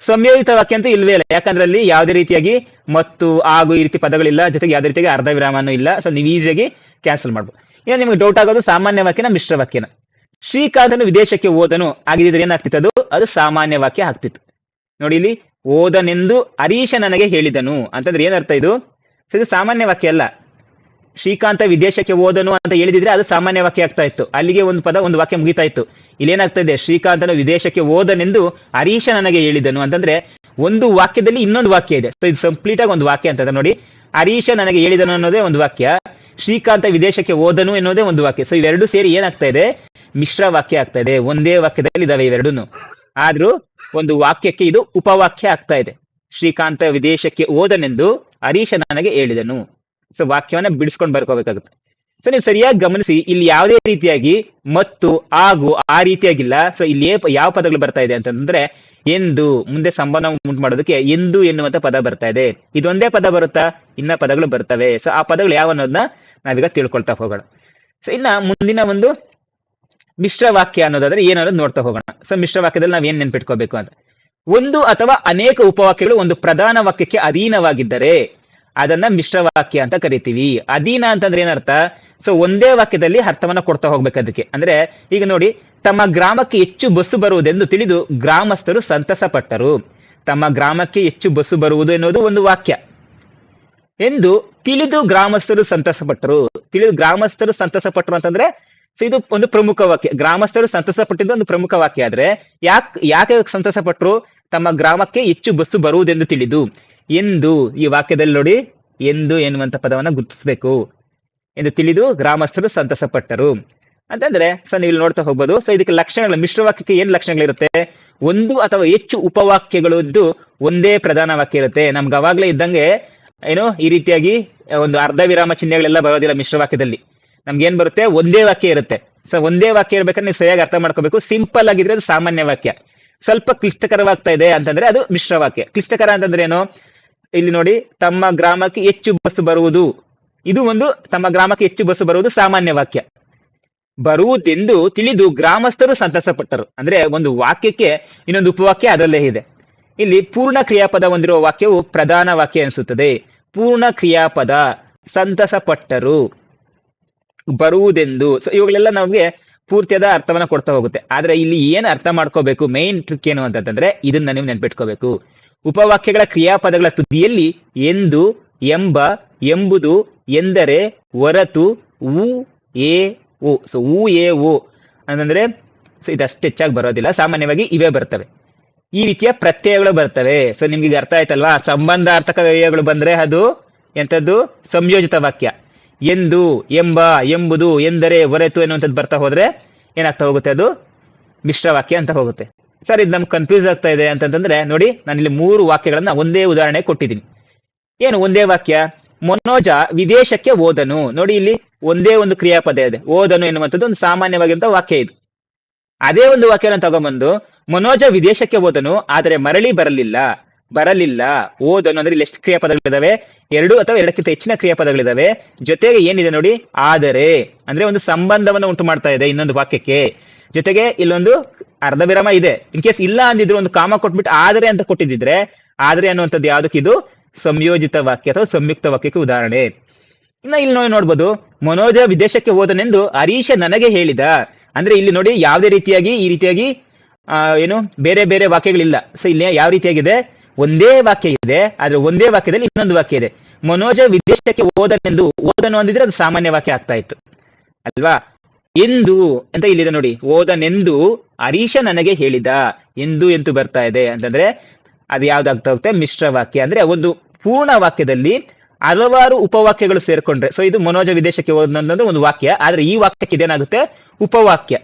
ಸಂಯೋಜಿತ ವಾಕ್ಯ ಅಂತ ಇಲ್ವೇ ಇಲ್ಲ. ಯಾಕಂದ್ರೆ ಅಲ್ಲಿ ಯಾವುದೇ ರೀತಿಯಾಗಿ ಮತ್ತು ಹಾಗೂ ಈ ರೀತಿ ಪದಗಳಿಲ್ಲ, ಜೊತೆಗೆ ಯಾವುದೇ ರೀತಿಯಾಗಿ ಅರ್ಧ ವಿರಾಮನೂ ಇಲ್ಲ. ಸೊ ನೀವು ಈಸಿಯಾಗಿ ಕ್ಯಾನ್ಸಲ್ ಮಾಡ್ಬೋದು. ಇನ್ನು ನಿಮ್ಗೆ ಡೌಟ್ ಆಗೋದು ಸಾಮಾನ್ಯ ವಾಕ್ಯನ ಮಿಶ್ರ ವಾಕ್ಯನ. ಶ್ರೀಕಾಂತನು ವಿದೇಶಕ್ಕೆ ಓದನು ಆಗಿದ್ರೆ ಏನಾಗ್ತಿತ್ತು ಅದು ಅದು ಸಾಮಾನ್ಯ ವಾಕ್ಯ ಆಗ್ತಿತ್ತು. ನೋಡಿ ಇಲ್ಲಿ ಓದನೆಂದು ಹರೀಶ ನನಗೆ ಹೇಳಿದನು. ಅಂತಂದ್ರೆ ಏನರ್ಥ ಇದು? ಸೊ ಇದು ಸಾಮಾನ್ಯ ವಾಕ್ಯ ಅಲ್ಲ. ಶ್ರೀಕಾಂತ ವಿದೇಶಕ್ಕೆ ಓದನು ಅಂತ ಹೇಳಿದಿದ್ರೆ ಅದು ಸಾಮಾನ್ಯ ವಾಕ್ಯ ಆಗ್ತಾ ಇತ್ತು. ಅಲ್ಲಿಗೆ ಒಂದು ಪದ, ಒಂದು ವಾಕ್ಯ ಮುಗಿತಾ ಇತ್ತು. ಇಲ್ಲೇನಾಗ್ತಾ ಇದೆ? ಶ್ರೀಕಾಂತನು ವಿದೇಶಕ್ಕೆ ಹೋದನೆಂದು ಹರೀಶ ನನಗೆ ಹೇಳಿದನು. ಅಂತಂದ್ರೆ ಒಂದು ವಾಕ್ಯದಲ್ಲಿ ಇನ್ನೊಂದು ವಾಕ್ಯ ಇದೆ. ಸೊ ಇದು ಕಂಪ್ಲೀಟ್ ಆಗಿ ಒಂದು ವಾಕ್ಯ ಅಂತ ನೋಡಿ, ಹರೀಶ ನನಗೆ ಹೇಳಿದನು ಅನ್ನೋದೇ ಒಂದು ವಾಕ್ಯ, ಶ್ರೀಕಾಂತ ವಿದೇಶಕ್ಕೆ ಹೋದನು ಎನ್ನುವುದೇ ಒಂದು ವಾಕ್ಯ. ಸೊ ಇವೆರಡು ಸೇರಿ ಏನಾಗ್ತಾ ಇದೆ? ಮಿಶ್ರ ವಾಕ್ಯ ಆಗ್ತಾ ಇದೆ. ಒಂದೇ ವಾಕ್ಯದಲ್ಲಿ ಇದಾವೆ ಇವೆರಡೂ ಆದ್ರೂ ಒಂದು ವಾಕ್ಯಕ್ಕೆ ಇದು ಉಪವಾಕ್ಯ ಆಗ್ತಾ ಇದೆ. ಶ್ರೀಕಾಂತ ವಿದೇಶಕ್ಕೆ ಹೋದನೆಂದು ಹರೀಶ ನನಗೆ ಹೇಳಿದನು. ಸೊ ವಾಕ್ಯವನ್ನ ಬಿಡಿಸ್ಕೊಂಡು ಬರ್ಕೋಬೇಕಾಗುತ್ತೆ. ಸೊ ನೀವು ಸರಿಯಾಗಿ ಗಮನಿಸಿ, ಇಲ್ಲಿ ಯಾವುದೇ ರೀತಿಯಾಗಿ ಮತ್ತು ಆಗು ಆ ರೀತಿಯಾಗಿಲ್ಲ. ಸೊ ಇಲ್ಲಿ ಯಾವ ಪದಗಳು ಬರ್ತಾ ಇದೆ ಅಂತಂದ್ರೆ, ಎಂದು ಮುಂದೆ ಸಂಬಂಧ ಉಂಟು ಮಾಡೋದಕ್ಕೆ ಎಂದು ಎನ್ನುವಂತ ಪದ ಬರ್ತಾ ಇದೆ. ಇದೊಂದೇ ಪದ ಬರುತ್ತಾ? ಇನ್ನ ಪದಗಳು ಬರ್ತವೆ. ಸೊ ಆ ಪದಗಳು ಯಾವ ಅನ್ನೋದನ್ನ ನಾವೀಗ ತಿಳ್ಕೊಳ್ತಾ ಹೋಗೋಣ. ಸೊ ಇನ್ನ ಮುಂದಿನ ಒಂದು ಮಿಶ್ರ ವಾಕ್ಯ ಅನ್ನೋದಾದ್ರೆ ಏನನ್ನೋದು ನೋಡ್ತಾ ಹೋಗೋಣ. ಸೊ ಮಿಶ್ರ ವಾಕ್ಯದಲ್ಲಿ ನಾವ್ ಏನ್ ನೆನ್ಪಿಟ್ಕೋಬೇಕು ಅಂತ. ಒಂದು ಅಥವಾ ಅನೇಕ ಉಪವಾಕ್ಯಗಳು ಒಂದು ಪ್ರಧಾನ ವಾಕ್ಯಕ್ಕೆ ಅಧೀನವಾಗಿದ್ದರೆ ಅದನ್ನ ಮಿಶ್ರ ವಾಕ್ಯ ಅಂತ ಕರಿತೀವಿ. ಅಧೀನ ಅಂತಂದ್ರೆ ಏನರ್ಥ? ಸೊ ಒಂದೇ ವಾಕ್ಯದಲ್ಲಿ ಅರ್ಥವನ್ನ ಕೊಡ್ತಾ ಹೋಗ್ಬೇಕು ಅದಕ್ಕೆ. ಅಂದ್ರೆ, ಈಗ ನೋಡಿ, ತಮ್ಮ ಗ್ರಾಮಕ್ಕೆ ಹೆಚ್ಚು ಬಸ್ಸು ಬರುವುದೆಂದು ತಿಳಿದು ಗ್ರಾಮಸ್ಥರು ಸಂತಸ ಪಟ್ಟರು ತಮ್ಮ ಗ್ರಾಮಕ್ಕೆ ಹೆಚ್ಚು ಬಸ್ಸು ಬರುವುದು ಎನ್ನುವುದು ಒಂದು ವಾಕ್ಯ. ಎಂದು ತಿಳಿದು ಗ್ರಾಮಸ್ಥರು ಸಂತಸ ಪಟ್ಟರು ತಿಳಿದು ಗ್ರಾಮಸ್ಥರು ಸಂತಸ ಪಟ್ಟರು ಅಂತಂದ್ರೆ, ಸೊ, ಇದು ಒಂದು ಪ್ರಮುಖ ವಾಕ್ಯ. ಗ್ರಾಮಸ್ಥರು ಸಂತಸ ಪಟ್ಟಿದ್ದು ಒಂದು ಪ್ರಮುಖ ವಾಕ್ಯ ಆದ್ರೆ, ಯಾಕೆ ಯಾಕೆ ಸಂತಸ ಪಟ್ಟರು ತಮ್ಮ ಗ್ರಾಮಕ್ಕೆ ಹೆಚ್ಚು ಬಸ್ಸು ಬರುವುದೆಂದು ತಿಳಿದು. ಎಂದು ಈ ವಾಕ್ಯದಲ್ಲಿ ನೋಡಿ, ಎಂದು ಎನ್ನುವಂತ ಪದವನ್ನ ಗುರುತಿಸಬೇಕು. ಎಂದು ತಿಳಿದು ಗ್ರಾಮಸ್ಥರು ಸಂತಸ ಪಟ್ಟರು ಅಂತಂದ್ರೆ ಸೊ ನೀವು ನೋಡ್ತಾ ಹೋಗ್ಬೋದು ಸೊ ಇದಕ್ಕೆ ಲಕ್ಷಣಗಳು, ಮಿಶ್ರ ವಾಕ್ಯಕ್ಕೆ ಏನ್ ಲಕ್ಷಣಗಳಿರುತ್ತೆ ಒಂದು ಅಥವಾ ಹೆಚ್ಚು ಉಪವಾಕ್ಯಗಳು ಇದ್ದು ಒಂದೇ ಪ್ರಧಾನ ವಾಕ್ಯ ಇರುತ್ತೆ. ನಮ್ಗೆ ಅವಾಗ್ಲೇ ಇದ್ದಂಗೆ, ಏನು, ಈ ರೀತಿಯಾಗಿ ಒಂದು ಅರ್ಧ ವಿರಾಮ ಚಿಹ್ನೆಗಳೆಲ್ಲ ಬರೋದಿಲ್ಲ ಮಿಶ್ರ ವಾಕ್ಯದಲ್ಲಿ. ನಮ್ಗೆ ಏನ್ ಬರುತ್ತೆ? ಒಂದೇ ವಾಕ್ಯ ಇರುತ್ತೆ. ಸೊ ಒಂದೇ ವಾಕ್ಯ ಇರ್ಬೇಕಾದ್ರೆ ನೀವು ಸರಿಯಾಗಿ ಅರ್ಥ ಮಾಡ್ಕೋಬೇಕು. ಸಿಂಪಲ್ ಆಗಿದ್ರೆ ಅದು ಸಾಮಾನ್ಯ ವಾಕ್ಯ. ಸ್ವಲ್ಪ ಕ್ಲಿಷ್ಟಕರವಾಗ್ತಾ ಇದೆ ಅಂತಂದ್ರೆ ಅದು ಮಿಶ್ರ ವಾಕ್ಯ. ಕ್ಲಿಷ್ಟಕರ ಅಂತಂದ್ರೆ ಏನು? ಇಲ್ಲಿ ನೋಡಿ, ತಮ್ಮ ಗ್ರಾಮಕ್ಕೆ ಹೆಚ್ಚು ಬಸ್ ಬರುವುದು. ಇದು ಒಂದು, ತಮ್ಮ ಗ್ರಾಮಕ್ಕೆ ಹೆಚ್ಚು ಬಸ್ ಬರುವುದು ಸಾಮಾನ್ಯ ವಾಕ್ಯ. ಬರುವುದೆಂದು ತಿಳಿದು ಗ್ರಾಮಸ್ಥರು ಸಂತಸ ಪಟ್ಟರು ಅಂದ್ರೆ ಒಂದು ವಾಕ್ಯಕ್ಕೆ ಇನ್ನೊಂದು ಉಪವಾಕ್ಯ ಅದರಲ್ಲೇ ಇದೆ. ಇಲ್ಲಿ ಪೂರ್ಣ ಕ್ರಿಯಾಪದ ಹೊಂದಿರುವ ವಾಕ್ಯವು ಪ್ರಧಾನ ವಾಕ್ಯ ಅನಿಸುತ್ತದೆ ಪೂರ್ಣ ಕ್ರಿಯಾಪದ ಸಂತಸ ಪಟ್ಟರು ಬರುವುದೆಂದು. ಸೊ ಇವುಗಳೆಲ್ಲ ನಮಗೆ ಪೂರ್ತಿಯಾದ ಅರ್ಥವನ್ನ ಕೊಡ್ತಾ ಹೋಗುತ್ತೆ. ಆದ್ರೆ ಇಲ್ಲಿ ಏನ್ ಅರ್ಥ ಮಾಡ್ಕೋಬೇಕು ಮೇನ್ ಟ್ರಿಕ್ ಏನು ಅಂತಂದ್ರೆ ಇದನ್ನ ನೀವು ನೆನ್ಪಿಟ್ಕೋಬೇಕು. ಉಪವಾಕ್ಯಗಳ ಕ್ರಿಯಾಪದಗಳ ತುದಿಯಲ್ಲಿ ಎಂದು, ಎಂಬ, ಎಂಬುದು, ಎಂದರೆ, ಹೊರತು, ಉ, ಎ, ಓ. ಸೊ ಉ, ಎ, ಓ. ಅಂತಂದ್ರೆ ಸೊ ಇದಷ್ಟು ಹೆಚ್ಚಾಗಿ ಬರೋದಿಲ್ಲ. ಸಾಮಾನ್ಯವಾಗಿ ಇವೇ ಬರ್ತವೆ. ಈ ರೀತಿಯ ಪ್ರತ್ಯಯಗಳು ಬರ್ತವೆ. ಸೊ ನಿಮ್ಗೆ ಈಗ ಅರ್ಥ ಆಯ್ತಲ್ವಾ? ಸಂಬಂಧಾರ್ಥಕ ವ್ಯಯಗಳು ಬಂದ್ರೆ ಅದು ಎಂಥದ್ದು? ಸಂಯೋಜಿತ ವಾಕ್ಯ. ಎಂದು, ಎಂಬ, ಎಂಬುದು, ಎಂದರೆ, ಹೊರತು ಎನ್ನುವಂಥದ್ದು ಬರ್ತಾ ಹೋದ್ರೆ ಏನಾಗ್ತಾ ಹೋಗುತ್ತೆ ಅದು? ಮಿಶ್ರ ವಾಕ್ಯ ಅಂತ ಹೋಗುತ್ತೆ. ಸರ್, ಇದು ನಮ್ಗೆ ಕನ್ಫ್ಯೂಸ್ ಆಗ್ತಾ ಇದೆ ಅಂತಂದ್ರೆ ನೋಡಿ ನಾನು ಇಲ್ಲಿ ಮೂರು ವಾಕ್ಯಗಳನ್ನ ಒಂದೇ ಉದಾಹರಣೆ ಕೊಟ್ಟಿದ್ದೀನಿ. ಏನು ಒಂದೇ ವಾಕ್ಯ? ಮನೋಜ ವಿದೇಶಕ್ಕೆ ಓದನು ನೋಡಿ, ಇಲ್ಲಿ ಒಂದೇ ಒಂದು ಕ್ರಿಯಾಪದ ಇದೆ. ಓದನು ಎನ್ನುವಂಥದ್ದು ಒಂದು ಸಾಮಾನ್ಯವಾಗಿರುವಂತಹ ವಾಕ್ಯ ಇದು. ಅದೇ ಒಂದು ವಾಕ್ಯನ ತಗೊಂಬಂದು, ಮನೋಜ ವಿದೇಶಕ್ಕೆ ಓದನು ಆದರೆ ಮರಳಿ ಬರಲಿಲ್ಲ. ಬರಲಿಲ್ಲ. ಓದನು ಅಂದ್ರೆ ಇಲ್ಲಿ ಎಷ್ಟು ಕ್ರಿಯಾಪದಗಳಿದಾವೆ? ಎರಡು ಅಥವಾ ಎರಡಕ್ಕಿಂತ ಹೆಚ್ಚಿನ ಕ್ರಿಯಾಪದಗಳಿದಾವೆ. ಜೊತೆಗೆ ಏನಿದೆ ನೋಡಿ? ಆದರೆ, ಅಂದ್ರೆ ಒಂದು ಸಂಬಂಧವನ್ನು ಉಂಟು ಮಾಡ್ತಾ ಇದೆ ಇನ್ನೊಂದು ವಾಕ್ಯಕ್ಕೆ. ಜೊತೆಗೆ ಇಲ್ಲೊಂದು ಅರ್ಧ ವಿರಾಮ ಇದೆ. ಇನ್ ಕೇಸ್ ಇಲ್ಲ ಅಂದಿದ್ರು ಒಂದು ಕಾಮ ಕೊಟ್ಬಿಟ್ಟು ಆದರೆ ಅಂತ ಕೊಟ್ಟಿದ್ದಿದ್ರೆ ಆದರೆ ಅನ್ನುವಂಥದ್ದು ಯಾವ್ದಕ್ಕಿದು ಸಂಯೋಜಿತ ವಾಕ್ಯ ಅಥವಾ ಸಂಯುಕ್ತ ವಾಕ್ಯಕ್ಕೆ ಉದಾಹರಣೆ. ಇನ್ನ ಇಲ್ಲಿ ನೋಡಿ ನೋಡ್ಬೋದು ಮನೋಜ ವಿದೇಶಕ್ಕೆ ಹೋದನೆಂದು ಹರೀಶ ನನಗೆ ಹೇಳಿದ. ಅಂದ್ರೆ ಇಲ್ಲಿ ನೋಡಿ ಯಾವುದೇ ರೀತಿಯಾಗಿ ಈ ರೀತಿಯಾಗಿ ಆ, ಏನು ಬೇರೆ ಬೇರೆ ವಾಕ್ಯಗಳಿಲ್ಲ. ಸೊ ಇಲ್ಲಿ ಯಾವ ರೀತಿಯಾಗಿದೆ? ಒಂದೇ ವಾಕ್ಯ ಇದೆ ಆದ್ರೆ ಒಂದೇ ವಾಕ್ಯದಲ್ಲಿ ಇನ್ನೊಂದು ವಾಕ್ಯ ಇದೆ. ಮನೋಜ ವಿದೇಶಕ್ಕೆ ಓದನೆಂದು ಓದನು ಅಂದಿದ್ರೆ ಅದು ಸಾಮಾನ್ಯ ವಾಕ್ಯ ಆಗ್ತಾ ಇತ್ತು. ಅಲ್ವಾ? ಎಂದು ಅಂತ ಇಲ್ಲಿದೆ ನೋಡಿ, ಓದನೆಂದು ಹರೀಶ ನನಗೆ ಹೇಳಿದ. ಎಂದು ಎಂದು ಬರ್ತಾ ಇದೆ ಅಂತಂದ್ರೆ, ಅದು ಯಾವ್ದಾಗ್ತಾ ಹೋಗುತ್ತೆ? ಮಿಶ್ರ ವಾಕ್ಯ. ಅಂದ್ರೆ ಒಂದು ಪೂರ್ಣ ವಾಕ್ಯದಲ್ಲಿ ಹಲವಾರು ಉಪವಾಕ್ಯಗಳು ಸೇರ್ಕೊಂಡ್ರೆ. ಸೊ ಇದು ಮನೋಜ ವಿದೇಶಕ್ಕೆ ಹೋದಂದ್ರೆ ಒಂದು ವಾಕ್ಯ. ಆದ್ರೆ ಈ ವಾಕ್ಯಕ್ಕೆ ಇದೇನಾಗುತ್ತೆ? ಉಪವಾಕ್ಯ.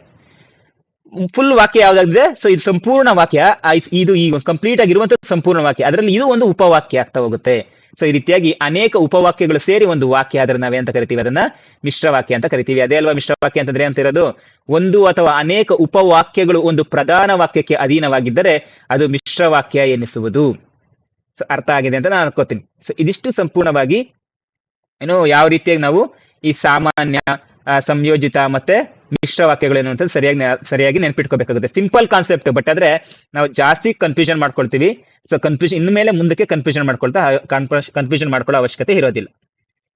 ಫುಲ್ ವಾಕ್ಯ ಯಾವ್ದಾಗಿದೆ ಸೊ ಇದು ಸಂಪೂರ್ಣ ವಾಕ್ಯ. ಇದು ಈ ಕಂಪ್ಲೀಟ್ ಆಗಿರುವಂತ ಸಂಪೂರ್ಣ ವಾಕ್ಯ. ಅದರಲ್ಲಿ ಇದು ಒಂದು ಉಪವಾಕ್ಯ ಆಗ್ತಾ ಹೋಗುತ್ತೆ. ಸೊ ಈ ರೀತಿಯಾಗಿ ಅನೇಕ ಉಪವಾಕ್ಯಗಳು ಸೇರಿ ಒಂದು ವಾಕ್ಯ ಆದ್ರೆ ನಾವೇಂತ ಕರಿತೀವಿ? ಅದನ್ನ ಮಿಶ್ರ ವಾಕ್ಯ ಅಂತ ಕರಿತೀವಿ. ಅದೇ ಅಲ್ವಾ ಮಿಶ್ರ ವಾಕ್ಯ ಅಂತಂದ್ರೆ ಅಂತ ಇರೋದು ಒಂದು ಅಥವಾ ಅನೇಕ ಉಪವಾಕ್ಯಗಳು ಒಂದು ಪ್ರಧಾನ ವಾಕ್ಯಕ್ಕೆ ಅಧೀನವಾಗಿದ್ದರೆ ಅದು ಮಿಶ್ರ ವಾಕ್ಯ ಎನಿಸುವುದು. ಸೊ ಅರ್ಥ ಆಗಿದೆ ಅಂತ ನಾನು ಅನ್ಕೋತೀನಿ. ಸೊ ಇದಿಷ್ಟು ಸಂಪೂರ್ಣವಾಗಿ ಏನು ಯಾವ ರೀತಿಯಾಗಿ ನಾವು ಈ ಸಾಮಾನ್ಯ ಸಂಯೋಜಿತ ಮತ್ತೆ ಮಿಶ್ರ ವಾಕ್ಯಗಳೇನು ಅಂತ ಸರಿಯಾಗಿ ಸರಿಯಾಗಿ ನೆನ್ಪಿಟ್ಕೋಬೇಕಾಗುತ್ತೆ. ಸಿಂಪಲ್ ಕಾನ್ಸೆಪ್ಟ್ ಬಟ್ ಆದ್ರೆ ನಾವು ಜಾಸ್ತಿ ಕನ್ಫ್ಯೂಷನ್ ಮಾಡ್ಕೊಳ್ತೀವಿ. ಸೊ ಕನ್ಫ್ಯೂಷನ್ ಇನ್ಮೇಲೆ ಮುಂದಕ್ಕೆ ಕನ್ಫ್ಯೂಷನ್ ಮಾಡ್ಕೊಳ್ತಾ ಕನ್ಫ್ಯೂಷನ್ ಮಾಡ್ಕೊಳ್ಳೋ ಅವಶ್ಯಕತೆ ಇರೋದಿಲ್ಲ.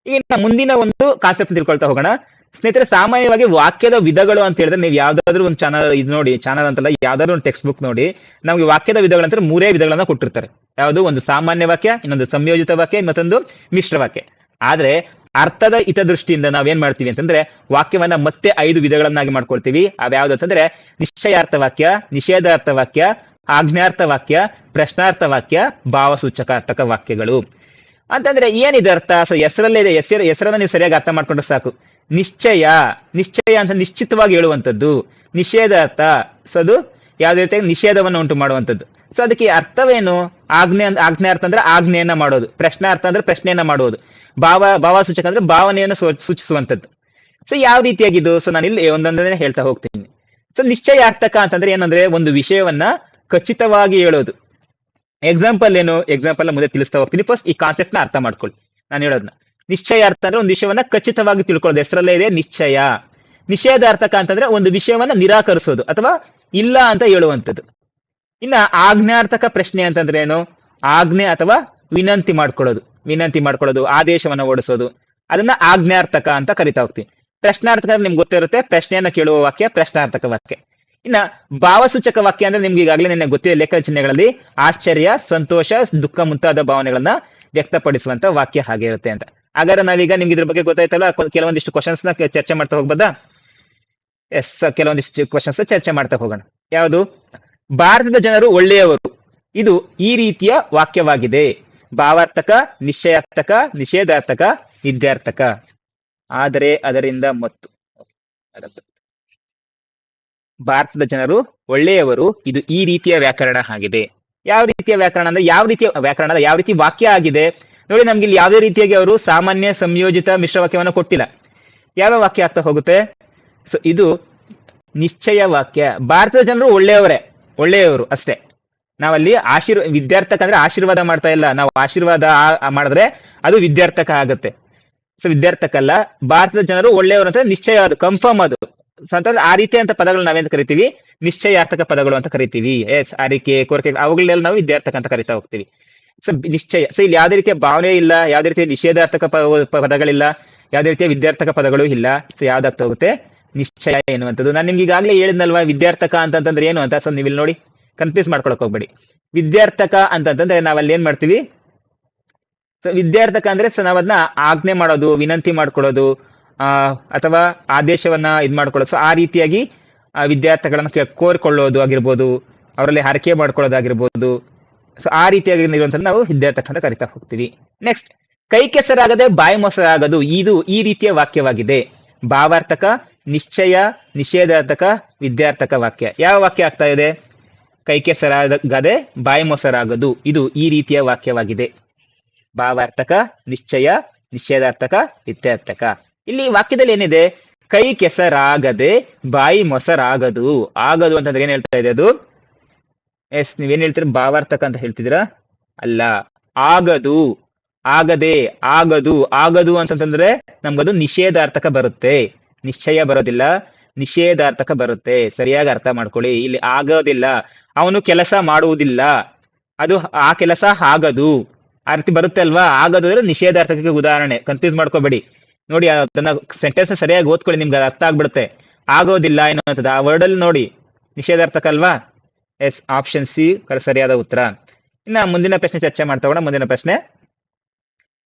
ಈಗ ಮುಂದಿನ ಒಂದು ಕಾನ್ಸೆಪ್ಟ್ ತಿಳ್ಕೊಳ್ತಾ ಹೋಗೋಣ. ಸ್ನೇಹಿತರೆ, ಸಾಮಾನ್ಯವಾಗಿ ವಾಕ್ಯದ ವಿಧಗಳು ಅಂತ ಹೇಳಿದ್ರೆ ನೀವು ಯಾವ್ದಾದ್ರು ಒಂದು ಚಾನಲ್ ಇದು ನೋಡಿ ಚಾನಲ್ ಅಂತಲ್ಲ, ಯಾವ್ದಾದ್ರು ಒಂದು ಟೆಕ್ಸ್ಟ್ ಬುಕ್ ನೋಡಿ, ನಮಗೆ ವಾಕ್ಯದ ವಿಧಗಳಂತ ಮೂರೇ ವಿಧಗಳನ್ನ ಕೊಟ್ಟಿರ್ತಾರೆ. ಯಾವುದು? ಒಂದು ಸಾಮಾನ್ಯ ವಾಕ್ಯ, ಇನ್ನೊಂದು ಸಂಯೋಜಿತ ವಾಕ್ಯ ಮತ್ತೊಂದು ಮಿಶ್ರ ವಾಕ್ಯ ಆದ್ರೆ ಅರ್ಥದ ಹಿತದೃಷ್ಟಿಯಿಂದ ನಾವೇನ್ ಮಾಡ್ತೀವಿ ಅಂತಂದ್ರೆ ವಾಕ್ಯವನ್ನ ಮತ್ತೆ ಐದು ವಿಧಗಳನ್ನಾಗಿ ಮಾಡ್ಕೊಳ್ತೀವಿ. ಅವ್ಯಾವ್ದು ಅಂತಂದ್ರೆ ನಿಶ್ಚಯಾರ್ಥ ವಾಕ್ಯ, ನಿಷೇಧಾರ್ಥ ವಾಕ್ಯ, ಆಜ್ಞಾರ್ಥ ವಾಕ್ಯ, ಪ್ರಶ್ನಾರ್ಥ ವಾಕ್ಯ, ಭಾವಸೂಚಕಾರ್ಥಕ ವಾಕ್ಯಗಳು. ಅಂತಂದ್ರೆ ಏನಿದೆ ಅರ್ಥ? ಸೊ ಹೆಸರಲ್ಲೇ ಇದೆ. ಹೆಸರು, ಹೆಸರನ್ನ ನೀವು ಸರಿಯಾಗಿ ಅರ್ಥ ಮಾಡ್ಕೊಂಡ್ರೆ ಸಾಕು. ನಿಶ್ಚಯ. ನಿಶ್ಚಯ ಅಂತ ನಿಶ್ಚಿತವಾಗಿ ಹೇಳುವಂಥದ್ದು. ನಿಷೇಧಾರ್ಥ. ಸೊ ಅದು ಯಾವುದೇ ರೀತಿಯಾಗಿ ನಿಷೇಧವನ್ನು ಉಂಟು ಮಾಡುವಂಥದ್ದು. ಸೊ ಅದಕ್ಕೆ ಅರ್ಥವೇನು? ಆಜ್ಞೆ, ಆಜ್ಞಾರ್ಥ ಅಂದ್ರೆ ಆಜ್ಞೆಯನ್ನ ಮಾಡೋದು. ಪ್ರಶ್ನಾರ್ಥ ಅಂದ್ರೆ ಪ್ರಶ್ನೆಯನ್ನ ಮಾಡೋದು ಭಾವ ಭಾವ ಸೂಚಕ ಅಂದ್ರೆ ಭಾವನೆಯನ್ನು ಸೂಚಿಸುವಂತದ್ದು ಸೊ ಯಾವ ರೀತಿಯಾಗಿದ್ದು? ಸೊ ನಾನು ಇಲ್ಲಿ ಒಂದೊಂದನ್ನೇ ಹೇಳ್ತಾ ಹೋಗ್ತೀನಿ. ಸೊ ನಿಶ್ಚಯಾರ್ಥಕ ಅಂತಂದ್ರೆ ಏನಂದ್ರೆ ಒಂದು ವಿಷಯವನ್ನ ಖಚಿತವಾಗಿ ಹೇಳೋದು. ಎಕ್ಸಾಂಪಲ್ ಏನು? ಎಕ್ಸಾಂಪಲ್ ಮುಂದೆ ತಿಳಿಸ್ತಾ ಹೋಗ್ತೀನಿ. ಫಸ್ಟ್ ಈ ಕಾನ್ಸೆಪ್ಟ್ನ ಅರ್ಥ ಮಾಡ್ಕೊಳ್ಳಿ. ನಾನು ಹೇಳೋದನ್ನ ನಿಶ್ಚಯ ಅರ್ಥ ಅಂದ್ರೆ ಒಂದು ವಿಷಯವನ್ನ ಖಚಿತವಾಗಿ ತಿಳ್ಕೊಳ್ಳೋದು. ಹೆಸರಲ್ಲೇ ಇದೆ ನಿಶ್ಚಯ. ನಿಷೇಧಾರ್ಥಕ ಅಂತಂದ್ರೆ ಒಂದು ವಿಷಯವನ್ನ ನಿರಾಕರಿಸೋದು ಅಥವಾ ಇಲ್ಲ ಅಂತ ಹೇಳುವಂಥದ್ದು. ಇನ್ನ ಆಜ್ಞಾರ್ಥಕ ಪ್ರಶ್ನೆ ಅಂತಂದ್ರೆ ಏನು? ಆಜ್ಞೆ ಅಥವಾ ವಿನಂತಿ ಮಾಡ್ಕೊಳ್ಳೋದು. ವಿನಂತಿ ಮಾಡ್ಕೊಳ್ಳೋದು, ಆದೇಶವನ್ನ ಓಡಿಸೋದು, ಅದನ್ನ ಆಜ್ಞಾರ್ಥಕ ಅಂತ ಕರಿತಾ ಹೋಗ್ತೀವಿ. ಪ್ರಶ್ನಾರ್ಥಕ ಅಂದ್ರೆ ನಿಮ್ಗೆ ಗೊತ್ತಿರುತ್ತೆ, ಪ್ರಶ್ನೆಯನ್ನ ಕೇಳುವ ವಾಕ್ಯ ಪ್ರಶ್ನಾರ್ಥಕ ವಾಕ್ಯ. ಇನ್ನ ಭಾವಸೂಚಕ ವಾಕ್ಯ ಅಂದ್ರೆ ನಿಮ್ಗೆ ಈಗಾಗಲೇ ನಿನ್ನೆ ಗೊತ್ತಿದೆ ಲೆಕ್ಕ ಚಿಹ್ನೆಗಳಲ್ಲಿ ಆಶ್ಚರ್ಯ, ಸಂತೋಷ, ದುಃಖ ಮುಂತಾದ ಭಾವನೆಗಳನ್ನ ವ್ಯಕ್ತಪಡಿಸುವಂತ ವಾಕ್ಯ ಹಾಗೆ ಇರುತ್ತೆ ಅಂತ. ಹಾಗಾದ್ರೆ ನಾವೀಗ ನಿಮ್ಗೆ ಇದ್ರ ಬಗ್ಗೆ ಗೊತ್ತಾಯ್ತಲ್ಲ ಕೆಲವೊಂದಿಷ್ಟು ಕ್ವಶನ್ಸ್ನ ಚರ್ಚೆ ಮಾಡ್ತಾ ಹೋಗ್ಬೋದಾ? ಎಸ್ ಕೆಲವೊಂದಿಷ್ಟು ಕ್ವಶನ್ಸ್ ಚರ್ಚೆ ಮಾಡ್ತಾ ಹೋಗೋಣ. ಯಾವುದು? ಭಾರತದ ಜನರು ಒಳ್ಳೆಯವರು. ಇದು ಈ ರೀತಿಯ ವಾಕ್ಯವಾಗಿದೆ. ಭಾವಾರ್ಥಕ, ನಿಶ್ಚಯಾರ್ಥಕ, ನಿಷೇಧಾರ್ಥಕ ನಿದ್ಯಾರ್ಥಕ ಆದರೆ ಅದರಿಂದ ಮತ್ತು. ಭಾರತದ ಜನರು ಒಳ್ಳೆಯವರು, ಇದು ಈ ರೀತಿಯ ವ್ಯಾಕರಣ ಆಗಿದೆ. ಯಾವ ರೀತಿಯ ವ್ಯಾಕರಣ ಅಂದ್ರೆ ಯಾವ ರೀತಿಯ ವ್ಯಾಕರಣ ಯಾವ ರೀತಿ ವಾಕ್ಯ ಆಗಿದೆ. ನೋಡಿ ನಮ್ಗೆ ಇಲ್ಲಿ ಯಾವುದೇ ರೀತಿಯಾಗಿ ಅವರು ಸಾಮಾನ್ಯ, ಸಂಯೋಜಿತ ಮಿಶ್ರ ವಾಕ್ಯವನ್ನು ಕೊಟ್ಟಿಲ್ಲ. ಯಾವ ವಾಕ್ಯ ಆಗ್ತಾ ಹೋಗುತ್ತೆ? ಸೊ ಇದು ನಿಶ್ಚಯ ವಾಕ್ಯ. ಭಾರತದ ಜನರು ಒಳ್ಳೆಯವರೇ, ಒಳ್ಳೆಯವರು ಅಷ್ಟೇ. ನಾವಲ್ಲಿ ಆಶೀರ್ವ, ವಿದ್ಯಾರ್ಥಕ ಅಂದ್ರೆ ಆಶೀರ್ವಾದ ಮಾಡ್ತಾ ಇಲ್ಲ. ನಾವು ಆಶೀರ್ವಾದ ಮಾಡಿದ್ರೆ ಅದು ವಿದ್ಯಾರ್ಥಕ ಆಗುತ್ತೆ. ಸೊ ವಿದ್ಯಾರ್ಥಕ ಅಲ್ಲ, ಭಾರತದ ಜನರು ಒಳ್ಳೆಯವರು ಅಂತ ನಿಶ್ಚಯ ಅದು ಕನ್ಫರ್ಮ್ ಅದು. ಅಂತಂದ್ರೆ ಆ ರೀತಿ ಅಂತ ಪದಗಳು ನಾವೇನ್ ಕರಿತೀವಿ? ನಿಶ್ಚಯಾರ್ಥಕ ಪದಗಳು ಅಂತ ಕರಿತೀವಿ. ಎಸ್ ಆರಿಕೆ ಕೋರಿಕೆ ಅವುಗಳೆಲ್ಲ ನಾವು ವಿದ್ಯಾರ್ಥಕ ಅಂತ ಕರಿತಾ ಹೋಗ್ತೀವಿ. ಸೊ ನಿಶ್ಚಯ. ಸೊ ಇಲ್ಲಿ ಯಾವುದೇ ರೀತಿಯ ಭಾವನೆ ಇಲ್ಲ, ಯಾವುದೇ ರೀತಿಯ ನಿಷೇಧಾರ್ಥಕ ಪದಗಳಿಲ್ಲ, ಯಾವುದೇ ರೀತಿಯ ವಿದ್ಯಾರ್ಥಕ ಪದಗಳು ಇಲ್ಲ. ಸೊ ಯಾವ್ದಾಗ್ತಾ ಹೋಗುತ್ತೆ? ನಿಶ್ಚಯ ಎನ್ನುವಂಥದ್ದು. ನಾನು ನಿಮ್ಗೆ ಈಗಾಗಲೇ ಹೇಳಿದ್ನಲ್ವಾ, ವಿದ್ಯಾರ್ಥಕ ಅಂತಂದ್ರೆ ಏನು ಅಂತ? ಸೊ ನೀವು ಇಲ್ಲಿ ನೋಡಿ. ಕನ್ಫ್ಯೂಸ್ ಮಾಡ್ಕೊಳಕ್ ಹೋಗ್ಬೇಡಿ. ವಿದ್ಯಾರ್ಥಕ ಅಂತಂತಂದ್ರೆ ನಾವಲ್ಲಿ ಏನ್ ಮಾಡ್ತೀವಿ? ಸೊ ವಿದ್ಯಾರ್ಥಕ ಅಂದ್ರೆ ಸೊ ನಾವ್ ಅದನ್ನ ಆಜ್ಞೆ ಮಾಡೋದು, ವಿನಂತಿ ಮಾಡ್ಕೊಳ್ಳೋದು, ಆ, ಅಥವಾ ಆದೇಶವನ್ನ ಇದ್ ಮಾಡ್ಕೊಳ್ಳೋದು. ಸೊ ಆ ರೀತಿಯಾಗಿ ವಿದ್ಯಾರ್ಥಿಗಳನ್ನ ಕೋರ್ಕೊಳ್ಳೋದು ಆಗಿರ್ಬೋದು, ಅವರಲ್ಲಿ ಹರಕೆ ಮಾಡ್ಕೊಳ್ಳೋದಾಗಿರ್ಬೋದು. ಸೊ ಆ ರೀತಿಯಾಗಿ ಇರುವಂತ ನಾವು ವಿದ್ಯಾರ್ಥಕ ಅಂತ ಕರಿತಾ ಹೋಗ್ತೀವಿ. ನೆಕ್ಸ್ಟ್ ಕೈ ಕೆಸರಾಗದೆ ಬಾಯಿ ಮೊಸರಾಗದು, ಇದು ಈ ರೀತಿಯ ವಾಕ್ಯವಾಗಿದೆ. ಭಾವಾರ್ಥಕ, ನಿಶ್ಚಯ, ನಿಷೇಧಾರ್ಥಕ, ವಿದ್ಯಾರ್ಥಕ ವಾಕ್ಯ. ಯಾವ ವಾಕ್ಯ ಆಗ್ತಾ ಇದೆ? ಕೈ ಕೆಸರಾಗದೆ ಬಾಯಿ ಮೊಸರಾಗದು ಇದು ಈ ರೀತಿಯ ವಾಕ್ಯವಾಗಿದೆ. ಭಾವಾರ್ಥಕ, ನಿಶ್ಚಯ, ನಿಷೇಧಾರ್ಥಕ ನಿತ್ಯಾರ್ಥಕ ಇಲ್ಲಿ ವಾಕ್ಯದಲ್ಲಿ ಏನಿದೆ? ಕೈ ಕೆಸರಾಗದೆ ಬಾಯಿ ಮೊಸರಾಗದು ಆಗದು ಅಂತಂದ್ರೆ ಏನ್ ಹೇಳ್ತಾ ಇದೆ ಅದು ಎಸ್, ನೀವೇನ್ ಹೇಳ್ತೀರ? ಭಾವಾರ್ಥಕ ಅಂತ ಹೇಳ್ತಿದ್ದೀರಾ? ಅಲ್ಲ, ಆಗದು. ಆಗದೆ, ಆಗದು. ಆಗದು ಅಂತಂದ್ರೆ ನಮ್ಗದು ನಿಷೇಧಾರ್ಥಕ ಬರುತ್ತೆ. ನಿಶ್ಚಯ ಬರೋದಿಲ್ಲ. ನಿಷೇಧಾರ್ಥಕ ಬರುತ್ತೆ. ಸರಿಯಾಗಿ ಅರ್ಥ ಮಾಡ್ಕೊಳ್ಳಿ. ಇಲ್ಲಿ ಆಗೋದಿಲ್ಲ. ಅವನು ಕೆಲಸ ಮಾಡುವುದಿಲ್ಲ. ಅದು ಆ ಕೆಲಸ ಆಗದು. ಆ ರೀತಿ ಬರುತ್ತೆ ಅಲ್ವಾ? ಆಗದು ಅಂದ್ರೆ ನಿಷೇಧಾರ್ಥಕ್ಕೆ ಉದಾಹರಣೆ. ಕನ್ಫ್ಯೂಸ್ ಮಾಡ್ಕೋಬೇಡಿ. ನೋಡಿ ಅದನ್ನ ಸೆಂಟೆನ್ಸ್ ಸರಿಯಾಗಿ ಓದ್ಕೊಳ್ಳಿ, ನಿಮ್ಗೆ ಅದು ಅರ್ಥ ಆಗ್ಬಿಡುತ್ತೆ. ಆಗೋದಿಲ್ಲ ಎನ್ನುವಂಥದ್ದು. ಆ ವರ್ಡ್ ಅಲ್ಲಿ ನೋಡಿ, ನಿಷೇಧಾರ್ಥಕ ಅಲ್ವಾ? ಎಸ್, ಆಪ್ಷನ್ ಸಿ ಸರಿಯಾದ ಉತ್ತರ. ಇನ್ನ ಮುಂದಿನ ಪ್ರಶ್ನೆ ಚರ್ಚೆ ಮಾಡ್ತಾ ಮುಂದಿನ ಪ್ರಶ್ನೆ.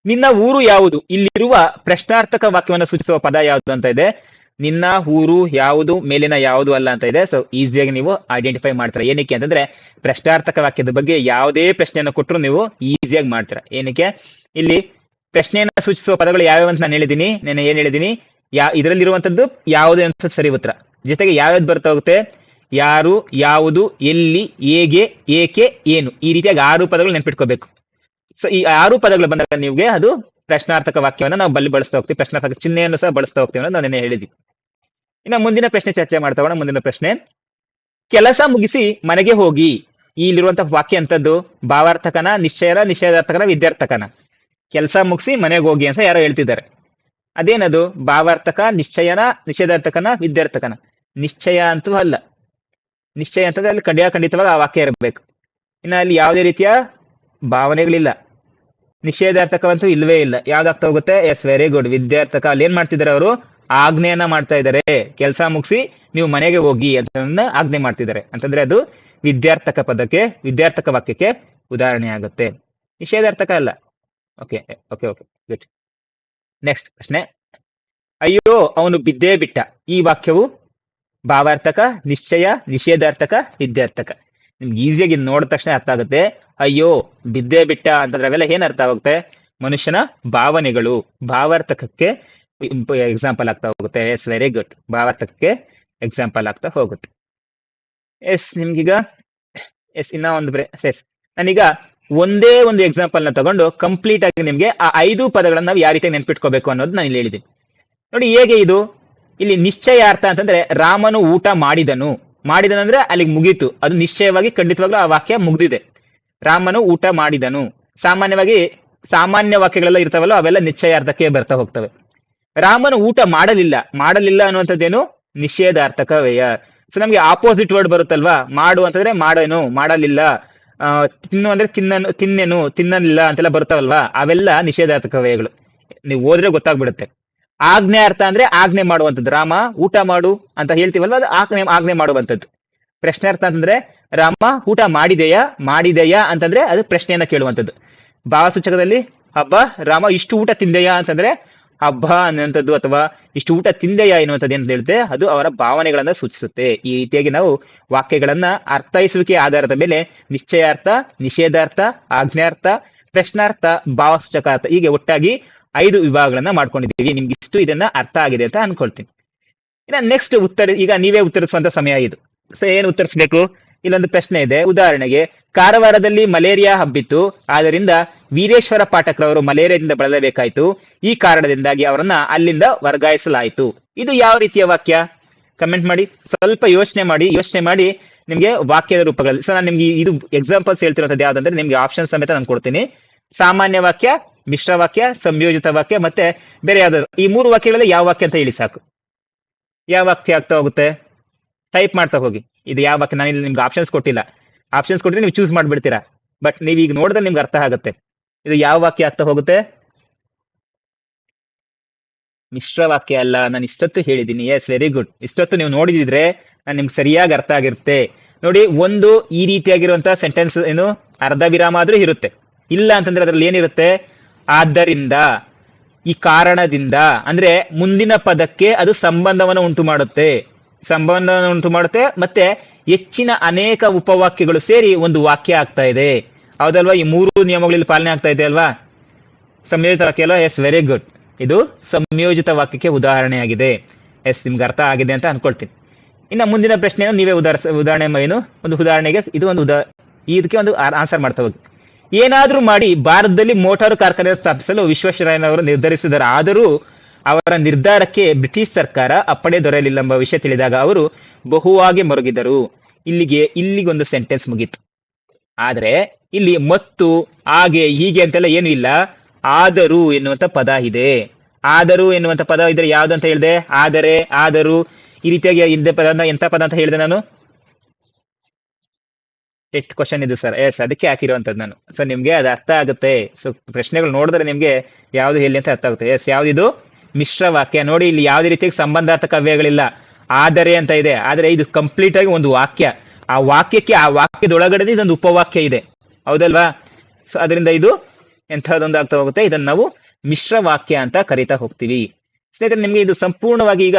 ನಿನ್ನ ಊರು ಯಾವುದು? ಇಲ್ಲಿರುವ ಪ್ರಶ್ನಾರ್ಥಕ ವಾಕ್ಯವನ್ನು ಸೂಚಿಸುವ ಪದ ಯಾವುದು ಅಂತ ಇದೆ. ನಿನ್ನ ಊರು ಯಾವುದು, ಮೇಲಿನ ಯಾವುದು ಅಲ್ಲ ಅಂತ ಇದೆ. ಸೊ ಈಸಿಯಾಗಿ ನೀವು ಐಡೆಂಟಿಫೈ ಮಾಡ್ತೀರಾ. ಏನಕ್ಕೆ ಅಂತಂದ್ರೆ, ಪ್ರಶ್ನಾರ್ಥಕ ವಾಕ್ಯದ ಬಗ್ಗೆ ಯಾವುದೇ ಪ್ರಶ್ನೆಯನ್ನು ಕೊಟ್ಟರು ನೀವು ಈಸಿಯಾಗಿ ಮಾಡ್ತೀರಾ. ಏನಕ್ಕೆ? ಇಲ್ಲಿ ಪ್ರಶ್ನೆಯನ್ನ ಸೂಚಿಸುವ ಪದಗಳು ಯಾವ್ಯಾವ ಅಂತ ನಾನು ಹೇಳಿದೀನಿ ನಾನು ಏನ್ ಹೇಳಿದೀನಿ ಯಾ, ಇದರಲ್ಲಿರುವಂತದ್ದು ಯಾವುದು ಅಂತ ಸರಿ ಉತ್ತರ. ಜೊತೆಗೆ ಯಾವ್ಯಾವ್ದು ಬರ್ತಾ ಹೋಗುತ್ತೆ? ಯಾರು, ಯಾವುದು, ಎಲ್ಲಿ, ಹೇಗೆ, ಏಕೆ, ಏನು. ಈ ರೀತಿಯಾಗಿ ಆರು ಪದಗಳು ನೆನ್ಪಿಟ್ಕೋಬೇಕು. ಸೊ ಈ ಆರು ಪದಗಳು ಬಂದಾಗ ನಿಮ್ಗೆ ಅದು ಪ್ರಶ್ನಾರ್ಥಕ ವಾಕ್ಯವನ್ನ ನಾವು ಬಲ್ಲಿ ಬಳಸ್ತಾ ಹೋಗ್ತೀವಿ. ಪ್ರಶ್ನಾರ್ಥಕ ಚಿಹ್ನೆಯನ್ನು ಸಹ ಬಳಸ್ತಾ ಹೋಗ್ತೀವಿ ಅನ್ನೋದು ನಾನು ಹೇಳಿದ್ವಿ. ಇನ್ನು ಮುಂದಿನ ಪ್ರಶ್ನೆ ಚರ್ಚೆ ಮಾಡ್ತಾ ಮುಂದಿನ ಪ್ರಶ್ನೆ. ಕೆಲಸ ಮುಗಿಸಿ ಮನೆಗೆ ಹೋಗಿ. ಇಲ್ಲಿರುವಂತಹ ವಾಕ್ಯ ಅಂತದ್ದು ಭಾವಾರ್ಥಕನ ನಿಶ್ಚಯನ ನಿಷೇಧಾರ್ಥಕನ, ವಿದ್ಯಾರ್ಥಕನ. ಕೆಲಸ ಮುಗಿಸಿ ಮನೆಗೆ ಹೋಗಿ ಅಂತ ಯಾರೋ ಹೇಳ್ತಿದ್ದಾರೆ. ಅದೇನದು? ಭಾವಾರ್ಥಕ, ನಿಶ್ಚಯನ, ನಿಷೇಧಾರ್ಥಕನ, ವಿದ್ಯಾರ್ಥಕನ. ನಿಶ್ಚಯ ಅಂತೂ ಅಲ್ಲ. ನಿಶ್ಚಯ ಅಂತಂದ್ರೆ ಅಲ್ಲಿ ಖಂಡಿತ ಖಂಡಿತವಾಗಿ ಆ ವಾಕ್ಯ ಇರಬೇಕು. ಇನ್ನು ಅಲ್ಲಿ ಯಾವುದೇ ರೀತಿಯ ಭಾವನೆಗಳಿಲ್ಲ. ನಿಷೇಧಾರ್ಥಕವಂತೂ ಇಲ್ವೇ ಇಲ್ಲ. ಯಾವ್ದಾಗ್ತಾ ಹೋಗುತ್ತೆ? ಎಸ್ ವೆರಿ ಗುಡ್ ವಿದ್ಯಾರ್ಥಕ, ಅಲ್ಲಿ ಏನ್ ಮಾಡ್ತಿದ್ದಾರೆ ಅವರು? ಆಜ್ಞೆಯನ್ನ ಮಾಡ್ತಾ ಇದ್ದಾರೆ. ಕೆಲಸ ಮುಗಿಸಿ ನೀವು ಮನೆಗೆ ಹೋಗಿ ಅದನ್ನ ಆಜ್ಞೆ ಮಾಡ್ತಿದ್ದಾರೆ. ಅಂತಂದ್ರೆ ಅದು ವಿದ್ಯಾರ್ಥಕ ಪದಕ್ಕೆ, ವಿದ್ಯಾರ್ಥಕ ವಾಕ್ಯಕ್ಕೆ ಉದಾಹರಣೆ ಆಗುತ್ತೆ. ನಿಷೇಧಾರ್ಥಕ ಅಲ್ಲ. Okay okay okay good next ಪ್ರಶ್ನೆ. ಅಯ್ಯೋ, ಅವನು ಬಿದ್ದೇ ಬಿಟ್ಟ. ಈ ವಾಕ್ಯವು ಭಾವಾರ್ಥಕ, ನಿಶ್ಚಯ, ನಿಷೇಧಾರ್ಥಕ, ವಿದ್ಯಾರ್ಥಕ. ನಿಮ್ಗೆ ಈಸಿಯಾಗಿ ನೋಡಿದ ತಕ್ಷಣ ಅರ್ಥ ಆಗುತ್ತೆ. ಅಯ್ಯೋ, ಬಿದ್ದೇ ಬಿಟ್ಟ ಅಂತಂದ್ರೆ ಅವೆಲ್ಲ ಏನ್ ಅರ್ಥ ಆಗುತ್ತೆ? ಮನುಷ್ಯನ ಭಾವನೆಗಳು, ಭಾವಾರ್ಥಕಕ್ಕೆ ಎಕ್ಸಾಂಪಲ್ ಆಗ್ತಾ ಹೋಗುತ್ತೆ. ಎಸ್ ವೆರಿ ಗುಡ್ ಭಾವಾರ್ಥಕ್ಕೆ ಎಕ್ಸಾಂಪಲ್ ಆಗ್ತಾ ಹೋಗುತ್ತೆ. ಎಸ್ ನಿಮ್ಗೀಗ ಎಸ್ ಇನ್ನ ಒಂದು ಎಸ್ ನಾನೀಗ ಒಂದೇ ಒಂದು ಎಕ್ಸಾಂಪಲ್ನ ತಗೊಂಡು ಕಂಪ್ಲೀಟ್ ಆಗಿ ನಿಮ್ಗೆ ಆ ಐದು ಪದಗಳನ್ನ ನಾವು ಯಾವ ರೀತಿ ನೆನ್ಪಿಟ್ಕೋಬೇಕು ಅನ್ನೋದು ನಾನು ಇಲ್ಲಿ ಹೇಳಿದ್ದೀನಿ. ನೋಡಿ, ಹೇಗೆ ಇದು? ಇಲ್ಲಿ ನಿಶ್ಚಯಾರ್ಥ ಅಂತಂದ್ರೆ ರಾಮನು ಊಟ ಮಾಡಿದನು. ಮಾಡಿದನಂದ್ರೆ ಅಲ್ಲಿಗೆ ಮುಗೀತು. ಅದು ನಿಶ್ಚಯವಾಗಿ ಖಂಡಿತವಾಗ್ಲೂ ಆ ವಾಕ್ಯ ಮುಗ್ದಿದೆ. ರಾಮನು ಊಟ ಮಾಡಿದನು. ಸಾಮಾನ್ಯವಾಗಿ ಸಾಮಾನ್ಯ ವಾಕ್ಯಗಳೆಲ್ಲ ಇರ್ತಾವಲ್ಲ, ಅವೆಲ್ಲ ನಿಶ್ಚಯಾರ್ಥಕ್ಕೆ ಬರ್ತಾ ಹೋಗ್ತವೆ. ರಾಮನು ಊಟ ಮಾಡಲಿಲ್ಲ. ಮಾಡಲಿಲ್ಲ ಅನ್ನುವಂಥದ್ದೇನು? ನಿಷೇಧಾರ್ಥಕ ವ್ಯಯ ಸೊ ನಮ್ಗೆ ಆಪೋಸಿಟ್ ವರ್ಡ್ ಬರುತ್ತಲ್ವಾ? ಮಾಡು ಅಂತಂದ್ರೆ ಮಾಡೇನು, ಮಾಡಲಿಲ್ಲ. ತಿನ್ನು ಅಂದ್ರೆ ತಿನ್ನನು, ತಿನ್ನೇನು, ತಿನ್ನಲಿಲ್ಲ ಅಂತೆಲ್ಲ ಬರ್ತಾವಲ್ವಾ ಅವೆಲ್ಲ ನಿಷೇಧಾರ್ಥಕ ವ್ಯಯಗಳು ನೀವು ಓದ್ರೆ ಗೊತ್ತಾಗ್ಬಿಡುತ್ತೆ. ಆಜ್ಞೆ ಅರ್ಥ ಅಂದ್ರೆ ಆಜ್ಞೆ ಮಾಡುವಂಥದ್ದು. ರಾಮ, ಊಟ ಮಾಡು ಅಂತ ಹೇಳ್ತೀವಲ್ವ? ಅದು ಆಜ್ಞೆ ಆಜ್ಞೆ ಮಾಡುವಂಥದ್ದು. ಪ್ರಶ್ನೆ ಅರ್ಥ ಅಂತಂದ್ರೆ, ರಾಮ, ಊಟ ಮಾಡಿದೆಯಾ? ಮಾಡಿದೆಯಾ ಅಂತಂದ್ರೆ ಅದು ಪ್ರಶ್ನೆಯನ್ನ ಕೇಳುವಂಥದ್ದು. ಭಾವಸೂಚಕದಲ್ಲಿ, ಹಬ್ಬ, ರಾಮ, ಇಷ್ಟು ಊಟ ತಿಂದೆಯಾ ಅಂತಂದ್ರೆ, ಹಬ್ಬ ಅನ್ನುವಂಥದ್ದು ಅಥವಾ ಇಷ್ಟು ಊಟ ತಿಂದೆಯಾ ಎನ್ನುವಂಥದ್ದು ಅಂತ ಹೇಳುತ್ತೆ ಅದು ಅವರ ಭಾವನೆಗಳನ್ನ ಸೂಚಿಸುತ್ತೆ. ಈ ರೀತಿಯಾಗಿ ನಾವು ವಾಕ್ಯಗಳನ್ನ ಅರ್ಥೈಸುವಿಕೆ ಆಧಾರದ ಮೇಲೆ ನಿಶ್ಚಯಾರ್ಥ, ನಿಷೇಧಾರ್ಥ, ಆಜ್ಞಾರ್ಥ, ಪ್ರಶ್ನಾರ್ಥ, ಭಾವಸೂಚಕಾರ್ಥ ಹೀಗೆ ಒಟ್ಟಾಗಿ ಐದು ವಿಭಾಗಗಳನ್ನ ಮಾಡ್ಕೊಂಡಿದ್ದೀವಿ. ನಿಮ್ಗೆ ಇಷ್ಟು ಇದನ್ನ ಅರ್ಥ ಆಗಿದೆ ಅಂತ ಅನ್ಕೊಳ್ತೀನಿ. ಇನ್ನ ನೆಕ್ಸ್ಟ್ ಉತ್ತರ, ಈಗ ನೀವೇ ಉತ್ತರಿಸುವಂತ ಸಮಯ ಇದು. ಸೊ ಏನು ಉತ್ತರಿಸಬೇಕು? ಇಲ್ಲೊಂದು ಪ್ರಶ್ನೆ ಇದೆ. ಉದಾಹರಣೆಗೆ, ಕಾರವಾರದಲ್ಲಿ ಮಲೇರಿಯಾ ಹಬ್ಬಿತ್ತು. ಆದ್ದರಿಂದ ವೀರೇಶ್ವರ ಪಾಠಕ್ರವರು ಮಲೇರಿಯಾದಿಂದ ಬಳಲಬೇಕಾಯಿತು. ಈ ಕಾರಣದಿಂದಾಗಿ ಅವರನ್ನ ಅಲ್ಲಿಂದ ವರ್ಗಾಯಿಸಲಾಯಿತು. ಇದು ಯಾವ ರೀತಿಯ ವಾಕ್ಯ? ಕಮೆಂಟ್ ಮಾಡಿ. ಸ್ವಲ್ಪ ಯೋಚನೆ ಮಾಡಿ. ಯೋಚನೆ ಮಾಡಿ ನಿಮ್ಗೆ ವಾಕ್ಯದ ರೂಪಗಳಲ್ಲಿ. ಸೊ ನಾನು ನಿಮ್ಗೆ ಇದು ಎಕ್ಸಾಂಪಲ್ಸ್ ಹೇಳ್ತಿರೋದು ಯಾವ್ದಂದ್ರೆ ನಿಮ್ಗೆ ಆಪ್ಷನ್ ಸಮೇತ ನಾನು ಕೊಡ್ತೀನಿ. ಸಾಮಾನ್ಯ ವಾಕ್ಯ ಮಿಶ್ರ ವಾಕ್ಯ, ಸಂಯೋಜಿತ ವಾಕ್ಯ, ಮತ್ತೆ ಬೇರೆ ಯಾವ್ದಾದ್ರು. ಈ ಮೂರು ವಾಕ್ಯಗಳಲ್ಲಿ ಯಾವ ವಾಕ್ಯ ಅಂತ ಹೇಳಿ ಸಾಕು. ಯಾವ ವಾಕ್ಯ ಆಗ್ತಾ ಹೋಗುತ್ತೆ? ಟೈಪ್ ಮಾಡ್ತಾ ಹೋಗಿ. ಇದು ಯಾವ ವಾಕ್ಯ? ನಾನು ನಿಮ್ಗೆ ಆಪ್ಷನ್ಸ್ ಕೊಟ್ಟಿಲ್ಲ. ಆಪ್ಷನ್ಸ್ ಕೊಟ್ಟರೆ ನೀವು ಚೂಸ್ ಮಾಡ್ಬಿಡ್ತೀರಾ. ಬಟ್ ನೀವು ಈಗ ನೋಡಿದ್ರೆ ನಿಮ್ಗೆ ಅರ್ಥ ಆಗುತ್ತೆ. ಇದು ಯಾವ ವಾಕ್ಯ ಆಗ್ತಾ ಹೋಗುತ್ತೆ? ಮಿಶ್ರ ವಾಕ್ಯ ಅಲ್ಲ. ನಾನು ಇಷ್ಟೊತ್ತು ಹೇಳಿದ್ದೀನಿ. ಎಸ್ ವೆರಿ ಗುಡ್ ಇಷ್ಟೊತ್ತು ನೀವು ನೋಡಿದಿದ್ರೆ ನಾನು ನಿಮ್ಗೆ ಸರಿಯಾಗಿ ಅರ್ಥ ಆಗಿರುತ್ತೆ. ನೋಡಿ, ಒಂದು ಈ ರೀತಿಯಾಗಿರುವಂತಹ ಸೆಂಟೆನ್ಸ್ ಏನು ಅರ್ಧ ವಿರಾಮ ಆದ್ರೂ ಇರುತ್ತೆ. ಇಲ್ಲ ಅಂತಂದ್ರೆ ಅದ್ರಲ್ಲಿ ಏನಿರುತ್ತೆ? ಆದ್ದರಿಂದ, ಈ ಕಾರಣದಿಂದ, ಅಂದ್ರೆ ಮುಂದಿನ ಪದಕ್ಕೆ ಅದು ಸಂಬಂಧವನ್ನು ಉಂಟು ಮಾಡುತ್ತೆ ಸಂಬಂಧವನ್ನು ಉಂಟು ಮಾಡುತ್ತೆ ಮತ್ತೆ ಹೆಚ್ಚಿನ ಅನೇಕ ಉಪವಾಕ್ಯಗಳು ಸೇರಿ ಒಂದು ವಾಕ್ಯ ಆಗ್ತಾ ಇದೆ. ಹೌದಲ್ವಾ? ಈ ಮೂರು ನಿಯಮಗಳಲ್ಲಿ ಪಾಲನೆ ಆಗ್ತಾ ಇದೆ ಅಲ್ವಾ? ಸಂಯೋಜಿತ ವಾಕ್ಯ ಅಲ್ವಾ? ಎಸ್ ವೆರಿ ಗುಡ್ ಇದು ಸಂಯೋಜಿತ ವಾಕ್ಯಕ್ಕೆ ಉದಾಹರಣೆಯಾಗಿದೆ. ಎಸ್ ನಿಮ್ಗೆ ಅರ್ಥ ಆಗಿದೆ ಅಂತ ಅನ್ಕೊಳ್ತೀನಿ. ಇನ್ನ ಮುಂದಿನ ಪ್ರಶ್ನೆಯನ್ನು ನೀವೇ ಉದಾಹರಿಸ, ಉದಾಹರಣೆ ಏನು? ಒಂದು ಉದಾಹರಣೆಗೆ ಇದು ಒಂದು ಉದಾ ಇದಕ್ಕೆ ಒಂದು ಆನ್ಸರ್ ಮಾಡ್ತಾ ಹೋಗಿ. ಏನಾದ್ರೂ ಮಾಡಿ ಭಾರತದಲ್ಲಿ ಮೋಟಾರು ಕಾರ್ಖಾನೆ ಸ್ಥಾಪಿಸಲು ವಿಶ್ವೇಶ್ವರಯ್ಯನವರು ನಿರ್ಧರಿಸಿದರು ಆದರೂ ಅವರ ನಿರ್ಧಾರಕ್ಕೆ ಬ್ರಿಟಿಷ್ ಸರ್ಕಾರ ಅಪ್ಪಣೆ ದೊರೆಯಲಿಲ್ಲ ಎಂಬ ವಿಷಯ ತಿಳಿದಾಗ ಅವರು ಬಹುವಾಗಿ ಮರುಗಿದರು. ಇಲ್ಲಿಗೆ, ಇಲ್ಲಿಗೊಂದು ಸೆಂಟೆನ್ಸ್ ಮುಗೀತು. ಆದರೆ ಇಲ್ಲಿ ಮತ್ತು, ಹಾಗೆ, ಹೀಗೆ ಅಂತೆಲ್ಲ ಏನು ಇಲ್ಲ. ಆದರೂ ಎನ್ನುವಂತ ಪದ ಇದೆ. ಆದರೂ ಎನ್ನುವಂತ ಪದ ಇದ್ರೆ ಯಾವ್ದು ಅಂತ ಹೇಳಿದೆ? ಆದರೆ, ಆದರೂ. ಈ ರೀತಿಯಾಗಿ ಹಿಂದೆ ಪದ ಎಂತ ಪದ ಅಂತ ಹೇಳಿದೆ ನಾನು? ಟೆಟ್ ಕ್ವಶನ್ ಇದು ಸರ್ ಎಸ್ ಅದಕ್ಕೆ ಹಾಕಿರುವಂತದ್ದು ನಾನು? ಸೊ ನಿಮ್ಗೆ ಅದು ಅರ್ಥ ಆಗುತ್ತೆ. ಸೊ ಪ್ರಶ್ನೆಗಳು ನೋಡಿದ್ರೆ ನಿಮ್ಗೆ ಯಾವ್ದು ಎಲ್ಲಿ ಅಂತ ಅರ್ಥ ಆಗುತ್ತೆ. ಎಸ್ ಯಾವ್ದಿದು? ಮಿಶ್ರ ವಾಕ್ಯ. ನೋಡಿ, ಇಲ್ಲಿ ಯಾವುದೇ ರೀತಿಯಾಗಿ ಸಂಬಂಧಾರ್ಥ ಕವ್ಯಗಳಿಲ್ಲ. ಆದರೆ ಅಂತ ಇದೆ. ಆದ್ರೆ ಇದು ಕಂಪ್ಲೀಟ್ ಆಗಿ ಒಂದು ವಾಕ್ಯ. ಆ ವಾಕ್ಯಕ್ಕೆ, ಆ ವಾಕ್ಯದೊಳಗಡೆ ಇದೊಂದು ಉಪವಾಕ್ಯ ಇದೆ. ಹೌದಲ್ವಾ? ಸೊ ಅದರಿಂದ ಇದು ಎಂಥದೊಂದು ಆಗ್ತಾ ಹೋಗುತ್ತೆ. ಇದನ್ನ ನಾವು ಮಿಶ್ರ ವಾಕ್ಯ ಅಂತ ಕರಿತಾ ಹೋಗ್ತೀವಿ. ಸ್ನೇಹಿತರೆ, ನಿಮ್ಗೆ ಇದು ಸಂಪೂರ್ಣವಾಗಿ ಈಗ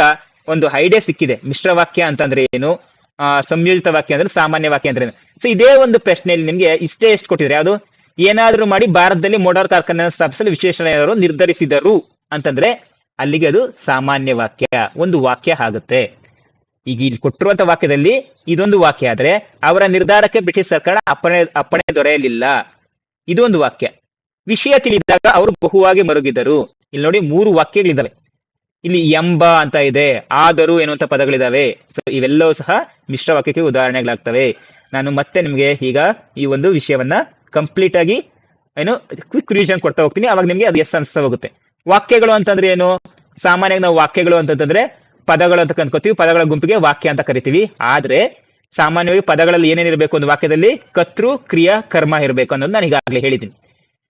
ಒಂದು ಐಡಿಯಾ ಸಿಕ್ಕಿದೆ. ಮಿಶ್ರ ವಾಕ್ಯ ಅಂತಂದ್ರೆ ಏನು? ಸಂಯೋಜಿತ ವಾಕ್ಯ ಅಂದ್ರೆ ಸಾಮಾನ್ಯ ವಾಕ್ಯ ಅಂದ್ರೆ ಸೊ ಇದೇ ಒಂದು ಪ್ರಶ್ನೆಯಲ್ಲಿ ನಿಮ್ಗೆ ಇಷ್ಟೇ ಎಷ್ಟು ಕೊಟ್ಟಿದ್ರೆ, ಯಾವುದು? ಏನಾದ್ರೂ ಮಾಡಿ ಭಾರತದಲ್ಲಿ ಮೋಟಾರ್ ಕಾರ್ಖಾನೆ ಸ್ಥಾಪಿಸಲು ವಿಶ್ವೇಶ್ವರಯ್ಯನವರು ನಿರ್ಧರಿಸಿದರು ಅಂತಂದ್ರೆ ಅಲ್ಲಿಗೆ ಅದು ಸಾಮಾನ್ಯ ವಾಕ್ಯ, ಒಂದು ವಾಕ್ಯ ಆಗುತ್ತೆ. ಈಗ ಇಲ್ಲಿ ಕೊಟ್ಟಿರುವಂತ ವಾಕ್ಯದಲ್ಲಿ ಇದೊಂದು ವಾಕ್ಯ ಆದ್ರೆ ಅವರ ನಿರ್ಧಾರಕ್ಕೆ ಬ್ರಿಟಿಷ್ ಸರ್ಕಾರ ಅಪ್ಪಣೆ ಅಪ್ಪಣೆ ದೊರೆಯಲಿಲ್ಲ. ಇದೊಂದು ವಾಕ್ಯ. ವಿಷಯ ತಿಳಿದಾಗ ಅವರು ಬಹುವಾಗಿ ಮರುಗಿದರು. ಇಲ್ಲಿ ನೋಡಿ ಮೂರು ವಾಕ್ಯಗಳಿದಾವೆ. ಇಲ್ಲಿ ಎಂಬ ಅಂತ ಇದೆ. ಆದರೂ ಎನ್ನುವಂತ ಪದಗಳಿದಾವೆ. ಸೊ ಇವೆಲ್ಲವೂ ಸಹ ಮಿಶ್ರ ವಾಕ್ಯಕ್ಕೆ ಉದಾಹರಣೆಗಳಾಗ್ತವೆ. ನಾನು ಮತ್ತೆ ನಿಮಗೆ ಈಗ ಈ ಒಂದು ವಿಷಯವನ್ನ ಕಂಪ್ಲೀಟ್ ಆಗಿ ಏನು ಕ್ವಿಕ್ ರಿವಿಷನ್ ಕೊಡ್ತಾ ಹೋಗ್ತೀನಿ. ಅವಾಗ ನಿಮಗೆ ಅದು ಎಸ್ ಅನ್ಸ್ತಾ ಹೋಗುತ್ತೆ. ವಾಕ್ಯಗಳು ಅಂತಂದ್ರೆ ಏನು? ಸಾಮಾನ್ಯವಾಗಿ ನಾವು ವಾಕ್ಯಗಳು ಅಂತಂದ್ರೆ ಪದಗಳು ಅಂತ ಕನ್ಕೋತೀವಿ. ಪದಗಳ ಗುಂಪಿಗೆ ವಾಕ್ಯ ಅಂತ ಕರಿತೀವಿ. ಆದ್ರೆ ಸಾಮಾನ್ಯವಾಗಿ ಪದಗಳಲ್ಲಿ ಏನೇನಿರಬೇಕು ಒಂದು ವಾಕ್ಯದಲ್ಲಿ? ಕರ್ತೃ, ಕ್ರಿಯಾ, ಕರ್ಮ ಇರಬೇಕು ಅನ್ನೋದು ನಾನು ಈಗಾಗಲೇ ಹೇಳಿದ್ದೀನಿ.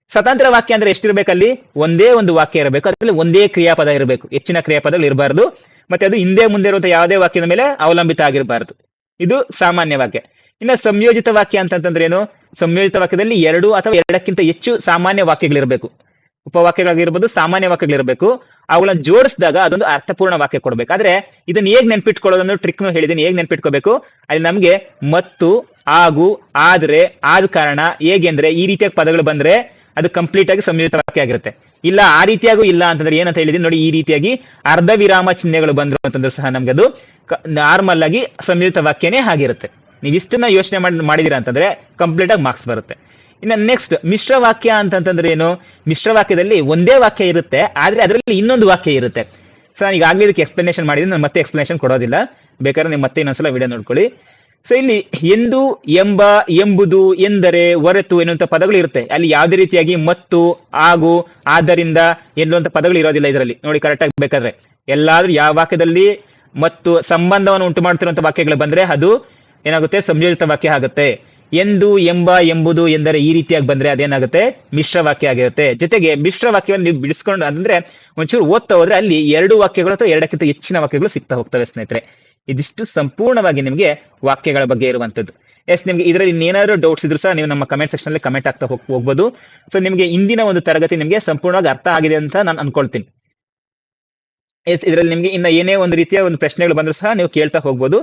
ಸ್ವತಂತ್ರ ವಾಕ್ಯ ಅಂದ್ರೆ ಎಷ್ಟಿರ್ಬೇಕಲ್ಲಿ? ಒಂದೇ ಒಂದು ವಾಕ್ಯ ಇರಬೇಕು. ಅದರಲ್ಲಿ ಒಂದೇ ಕ್ರಿಯಾಪದ ಇರಬೇಕು. ಹೆಚ್ಚಿನ ಕ್ರಿಯಾಪದಗಳು ಇರಬಾರ್ದು. ಮತ್ತೆ ಅದು ಹಿಂದೆ ಮುಂದೆ ಇರುವಂತಹ ಯಾವುದೇ ವಾಕ್ಯದ ಮೇಲೆ ಅವಲಂಬಿತ ಆಗಿರಬಾರದು. ಇದು ಸಾಮಾನ್ಯ ವಾಕ್ಯ. ಇನ್ನು ಸಂಯೋಜಿತ ವಾಕ್ಯ ಅಂತಂತಂದ್ರೆ ಏನು? ಸಂಯೋಜಿತ ವಾಕ್ಯದಲ್ಲಿ ಎರಡು ಅಥವಾ ಎರಡಕ್ಕಿಂತ ಹೆಚ್ಚು ಸಾಮಾನ್ಯ ವಾಕ್ಯಗಳಿರಬೇಕು. ಉಪವಾಕ್ಯಗಳಾಗಿರ್ಬೋದು, ಸಾಮಾನ್ಯ ವಾಕ್ಯಗಳಿರಬೇಕು. ಅವುಗಳನ್ನ ಜೋಡಿಸಿದಾಗ ಅದೊಂದು ಅರ್ಥಪೂರ್ಣ ವಾಕ್ಯ ಕೊಡಬೇಕು. ಆದ್ರೆ ಇದನ್ನ ಹೇಗ್ ನೆನ್ಪಿಟ್ಕೊಳ್ಳೋದನ್ನು ಟ್ರಿಕ್ ಹೇಳಿದೀನಿ. ಹೇಗ್ ನೆನ್ಪಿಟ್ಕೋಬೇಕು? ಅಲ್ಲಿ ನಮ್ಗೆ ಮತ್ತು ಹಾಗೂ ಆದ್ರೆ, ಆದ ಕಾರಣ, ಹೇಗೆ ಅಂದ್ರೆ ಈ ರೀತಿಯ ಪದಗಳು ಬಂದ್ರೆ ಅದು ಕಂಪ್ಲೀಟ್ ಆಗಿ ಸಂಯುಕ್ತ ವಾಕ್ಯ ಆಗಿರುತ್ತೆ. ಇಲ್ಲ, ಆ ರೀತಿಯಾಗೂ ಇಲ್ಲ ಅಂತಂದ್ರೆ ಏನಂತ ಹೇಳಿದೀನಿ ನೋಡಿ, ಈ ರೀತಿಯಾಗಿ ಅರ್ಧ ವಿರಾಮ ಚಿಹ್ನೆಗಳು ಬಂದ್ರು ಅಂತಂದ್ರೆ ಸಹ ನಮ್ಗೆ ಅದು ನಾರ್ಮಲ್ ಆಗಿ ಸಂಯುಕ್ತ ವಾಕ್ಯನೇ ಆಗಿರುತ್ತೆ. ನೀವು ಇಷ್ಟನ್ನ ಯೋಚನೆ ಮಾಡಿ, ಮಾಡಿದೀರಾ ಅಂತಂದ್ರೆ ಕಂಪ್ಲೀಟ್ ಆಗಿ ಮಾರ್ಕ್ಸ್ ಬರುತ್ತೆ. ಇನ್ನು ನೆಕ್ಸ್ಟ್ ಮಿಶ್ರ ವಾಕ್ಯ ಅಂತಂತಂದ್ರೆ ಏನು? ಮಿಶ್ರ ವಾಕ್ಯದಲ್ಲಿ ಒಂದೇ ವಾಕ್ಯ ಇರುತ್ತೆ, ಆದ್ರೆ ಅದರಲ್ಲಿ ಇನ್ನೊಂದು ವಾಕ್ಯ ಇರುತ್ತೆ. ಸೊ ನಾನು ಈಗಾಗಲೇ ಇದಕ್ಕೆ ಎಕ್ಸ್ಪ್ಲನೇಷನ್ ಮಾಡಿದ್ದೀನಿ, ನಾನು ಮತ್ತೆ ಎಕ್ಸ್ಪ್ಲನೇಷನ್ ಕೊಡೋದಿಲ್ಲ. ಬೇಕಾದ್ರೆ ನೀವು ಮತ್ತೆ ಇನ್ನೊಂದ್ಸಲ ವಿಡಿಯೋ ನೋಡ್ಕೊಳ್ಳಿ. ಸೊ ಇಲ್ಲಿ ಎಂದು, ಎಂಬ, ಎಂಬುದು ಎಂದರೆ ಹೊರತು ಎನ್ನುವಂತ ಪದಗಳು ಇರುತ್ತೆ. ಅಲ್ಲಿ ಯಾವುದೇ ರೀತಿಯಾಗಿ ಮತ್ತು ಹಾಗೂ ಆದ್ದರಿಂದ ಎನ್ನುವಂತ ಪದಗಳು ಇರೋದಿಲ್ಲ ಇದರಲ್ಲಿ. ನೋಡಿ ಕರೆಕ್ಟ್ ಆಗಿ ಬೇಕಾದ್ರೆ. ಎಲ್ಲಾದ್ರೂ ಯಾವ ವಾಕ್ಯದಲ್ಲಿ ಮತ್ತು ಸಂಬಂಧವನ್ನು ಉಂಟು ಮಾಡ್ತಿರುವಂತ ವಾಕ್ಯಗಳು ಬಂದ್ರೆ ಅದು ಏನಾಗುತ್ತೆ? ಸಂಯೋಜಿತ ವಾಕ್ಯ ಆಗುತ್ತೆ. ಎಂದು, ಎಂಬ, ಎಂಬುದು ಎಂದರೆ ಈ ರೀತಿಯಾಗಿ ಬಂದ್ರೆ ಅದೇನಾಗುತ್ತೆ? ಮಿಶ್ರ ವಾಕ್ಯ ಆಗಿರುತ್ತೆ. ಜೊತೆಗೆ ಮಿಶ್ರ ವಾಕ್ಯವನ್ನು ನೀವು ಬಿಡಿಸ್ಕೊಂಡು ಅಂದ್ರೆ ಒಂಚೂರು ಓದ್ತಾ ಹೋದ್ರೆ ಅಲ್ಲಿ ಎರಡು ವಾಕ್ಯಗಳು ಅಥವಾ ಎರಡಕ್ಕಿಂತ ಹೆಚ್ಚಿನ ವಾಕ್ಯಗಳು ಸಿಗ್ತಾ ಹೋಗ್ತವೆ ಸ್ನೇಹಿತರೆ. ಇದಿಷ್ಟು ಸಂಪೂರ್ಣವಾಗಿ ನಿಮಗೆ ವಾಕ್ಯಗಳ ಬಗ್ಗೆ ಇರುವಂತದ್ದು ಎಸ್, ನಿಮ್ಗೆ ಇದರಲ್ಲಿ ಇನ್ನೇನಾದ್ರು ಡೌಟ್ಸ್ ಇದ್ರು ಸಹ ನೀವು ನಮ್ಮ ಕಮೆಂಟ್ ಸೆಕ್ಷನ್ ಅಲ್ಲಿ ಕಮೆಂಟ್ ಆಗ್ತಾ ಹೋಗ್, ಹೋಗ್ಬೋದು. ಸೊ ನಿಮಗೆ ಇಂದಿನ ಒಂದು ತರಗತಿ ನಿಮಗೆ ಸಂಪೂರ್ಣವಾಗಿ ಅರ್ಥ ಆಗಿದೆ ಅಂತ ನಾನು ಅನ್ಕೊಳ್ತೀನಿ. ಎಸ್, ಇದರಲ್ಲಿ ನಿಮಗೆ ಇನ್ನ ಏನೇ ಒಂದು ರೀತಿಯ ಒಂದು ಪ್ರಶ್ನೆಗಳು ಬಂದ್ರು ಸಹ ನೀವು ಕೇಳ್ತಾ ಹೋಗ್ಬೋದು.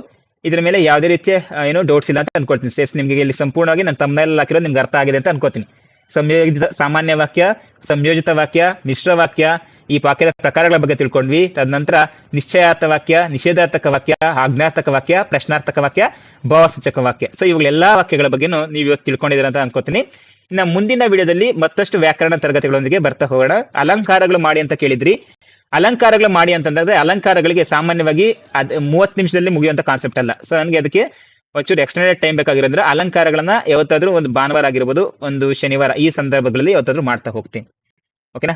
ಇದ್ರ ಮೇಲೆ ಯಾವುದೇ ರೀತಿಯ ಏನೋ ಡೌಟ್ಸ್ ಇಲ್ಲ ಅಂತ ಅನ್ಕೊಳ್ತೀನಿ. ಎಸ್, ನಿಮಗೆ ಇಲ್ಲಿ ಸಂಪೂರ್ಣವಾಗಿ ನಾನು ತಮ್ಮನಲ್ಲಿ ಹಾಕಿರೋದು ನಿಮ್ಗೆ ಅರ್ಥ ಆಗಿದೆ ಅಂತ ಅನ್ಕೋತೀನಿ. ಸಂಯೋಜಿತ, ಸಾಮಾನ್ಯ ವಾಕ್ಯ, ಸಂಯೋಜಿತ ವಾಕ್ಯ, ಮಿಶ್ರ ವಾಕ್ಯ ಈ ವಾಕ್ಯದ ಪ್ರಕಾರಗಳ ಬಗ್ಗೆ ತಿಳ್ಕೊಂಡ್ವಿ. ತದನಂತರ ನಿಶ್ಚಯಾರ್ಥ ವಾಕ್ಯ, ನಿಷೇಧಾರ್ಥಕ ವಾಕ್ಯ, ಆಜ್ಞಾರ್ಥಕ ವಾಕ್ಯ, ಪ್ರಶ್ನಾರ್ಥಕ ವಾಕ್ಯ, ಭಾವಸೂಚಕ ವಾಕ್ಯ. ಸೊ ಇವುಗಳೆಲ್ಲಾ ವಾಕ್ಯಗಳ ಬಗ್ಗೆನೂ ನೀವು ಇವತ್ತು ತಿಳ್ಕೊಂಡಿದ್ದೀರ ಅಂತ ಅನ್ಕೋತೀನಿ. ಇನ್ನ ಮುಂದಿನ ವಿಡಿಯೋದಲ್ಲಿ ಮತ್ತಷ್ಟು ವ್ಯಾಕರಣ ತರಗತಿಗಳೊಂದಿಗೆ ಬರ್ತಾ ಹೋಗೋಣ. ಅಲಂಕಾರಗಳು ಮಾಡಿ ಅಂತ ಕೇಳಿದ್ರಿ. ಅಲಂಕಾರಗಳು ಮಾಡಿ ಅಂತಂದ್ರೆ ಅಲಂಕಾರಗಳಿಗೆ ಸಾಮಾನ್ಯವಾಗಿ ಅದ್ ಮೂವತ್ತು ನಿಮಿಷದಲ್ಲಿ ಮುಗಿಯುವಂತ ಕಾನ್ಸೆಪ್ಟ್ ಅಲ್ಲ. ಸೊ ನನಗೆ ಅದಕ್ಕೆ ಒಂಚೂರು ಎಕ್ಸ್ಟೆಂಡೆಡ್ ಟೈಮ್ ಬೇಕಾಗಿರೋದ್ರೆ ಅಲಂಕಾರಗಳನ್ನ ಯಾವತ್ತಾದ್ರೂ ಒಂದು ಭಾನುವಾರ ಆಗಿರ್ಬೋದು, ಒಂದು ಶನಿವಾರ ಈ ಸಂದರ್ಭಗಳಲ್ಲಿ ಯಾವತ್ತಾದ್ರೂ ಮಾಡ್ತಾ ಹೋಗ್ತೀನಿ. ಓಕೆನಾ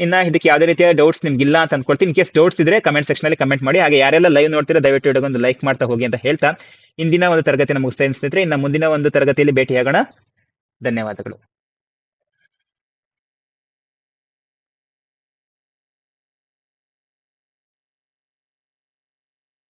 ಇನ್ನ ಇದಕ್ಕೆ ಯಾವುದೇ ರೀತಿಯ ಡೌಟ್ಸ್ ನಿಮ್ಗಿಲ್ಲ ಅಂತ ಅನ್ಕೊಳ್ತೀನಿ. ಇನ್ ಕೇಸ್ ಡೌಟ್ಸ್ ಇದ್ರೆ ಕಮೆಂಟ್ ಸೆಕ್ಷನ್ ಅಲ್ಲಿ ಕಮೆಂಟ್ ಮಾಡಿ. ಹಾಗೆ ಯಾರೆಲ್ಲ ಲೈವ್ ನೋಡ್ತಿರೋ ದಯವಿಟ್ಟು ವಿಡಿಯೋಗೆ ಒಂದು ಲೈಕ್ ಮಾಡ್ತಾ ಹೋಗಿ ಅಂತ ಹೇಳ್ತಾ. ಇಂದಿನ ಒಂದು ತರಗತಿ ನಮಗೆ ಸ್ನೇಹಿತರೆ. ಇನ್ನು ಮುಂದಿನ ಒಂದು ತರಗತಿಯಲ್ಲಿ ಭೇಟಿಯಾಗೋಣ. ಧನ್ಯವಾದಗಳು.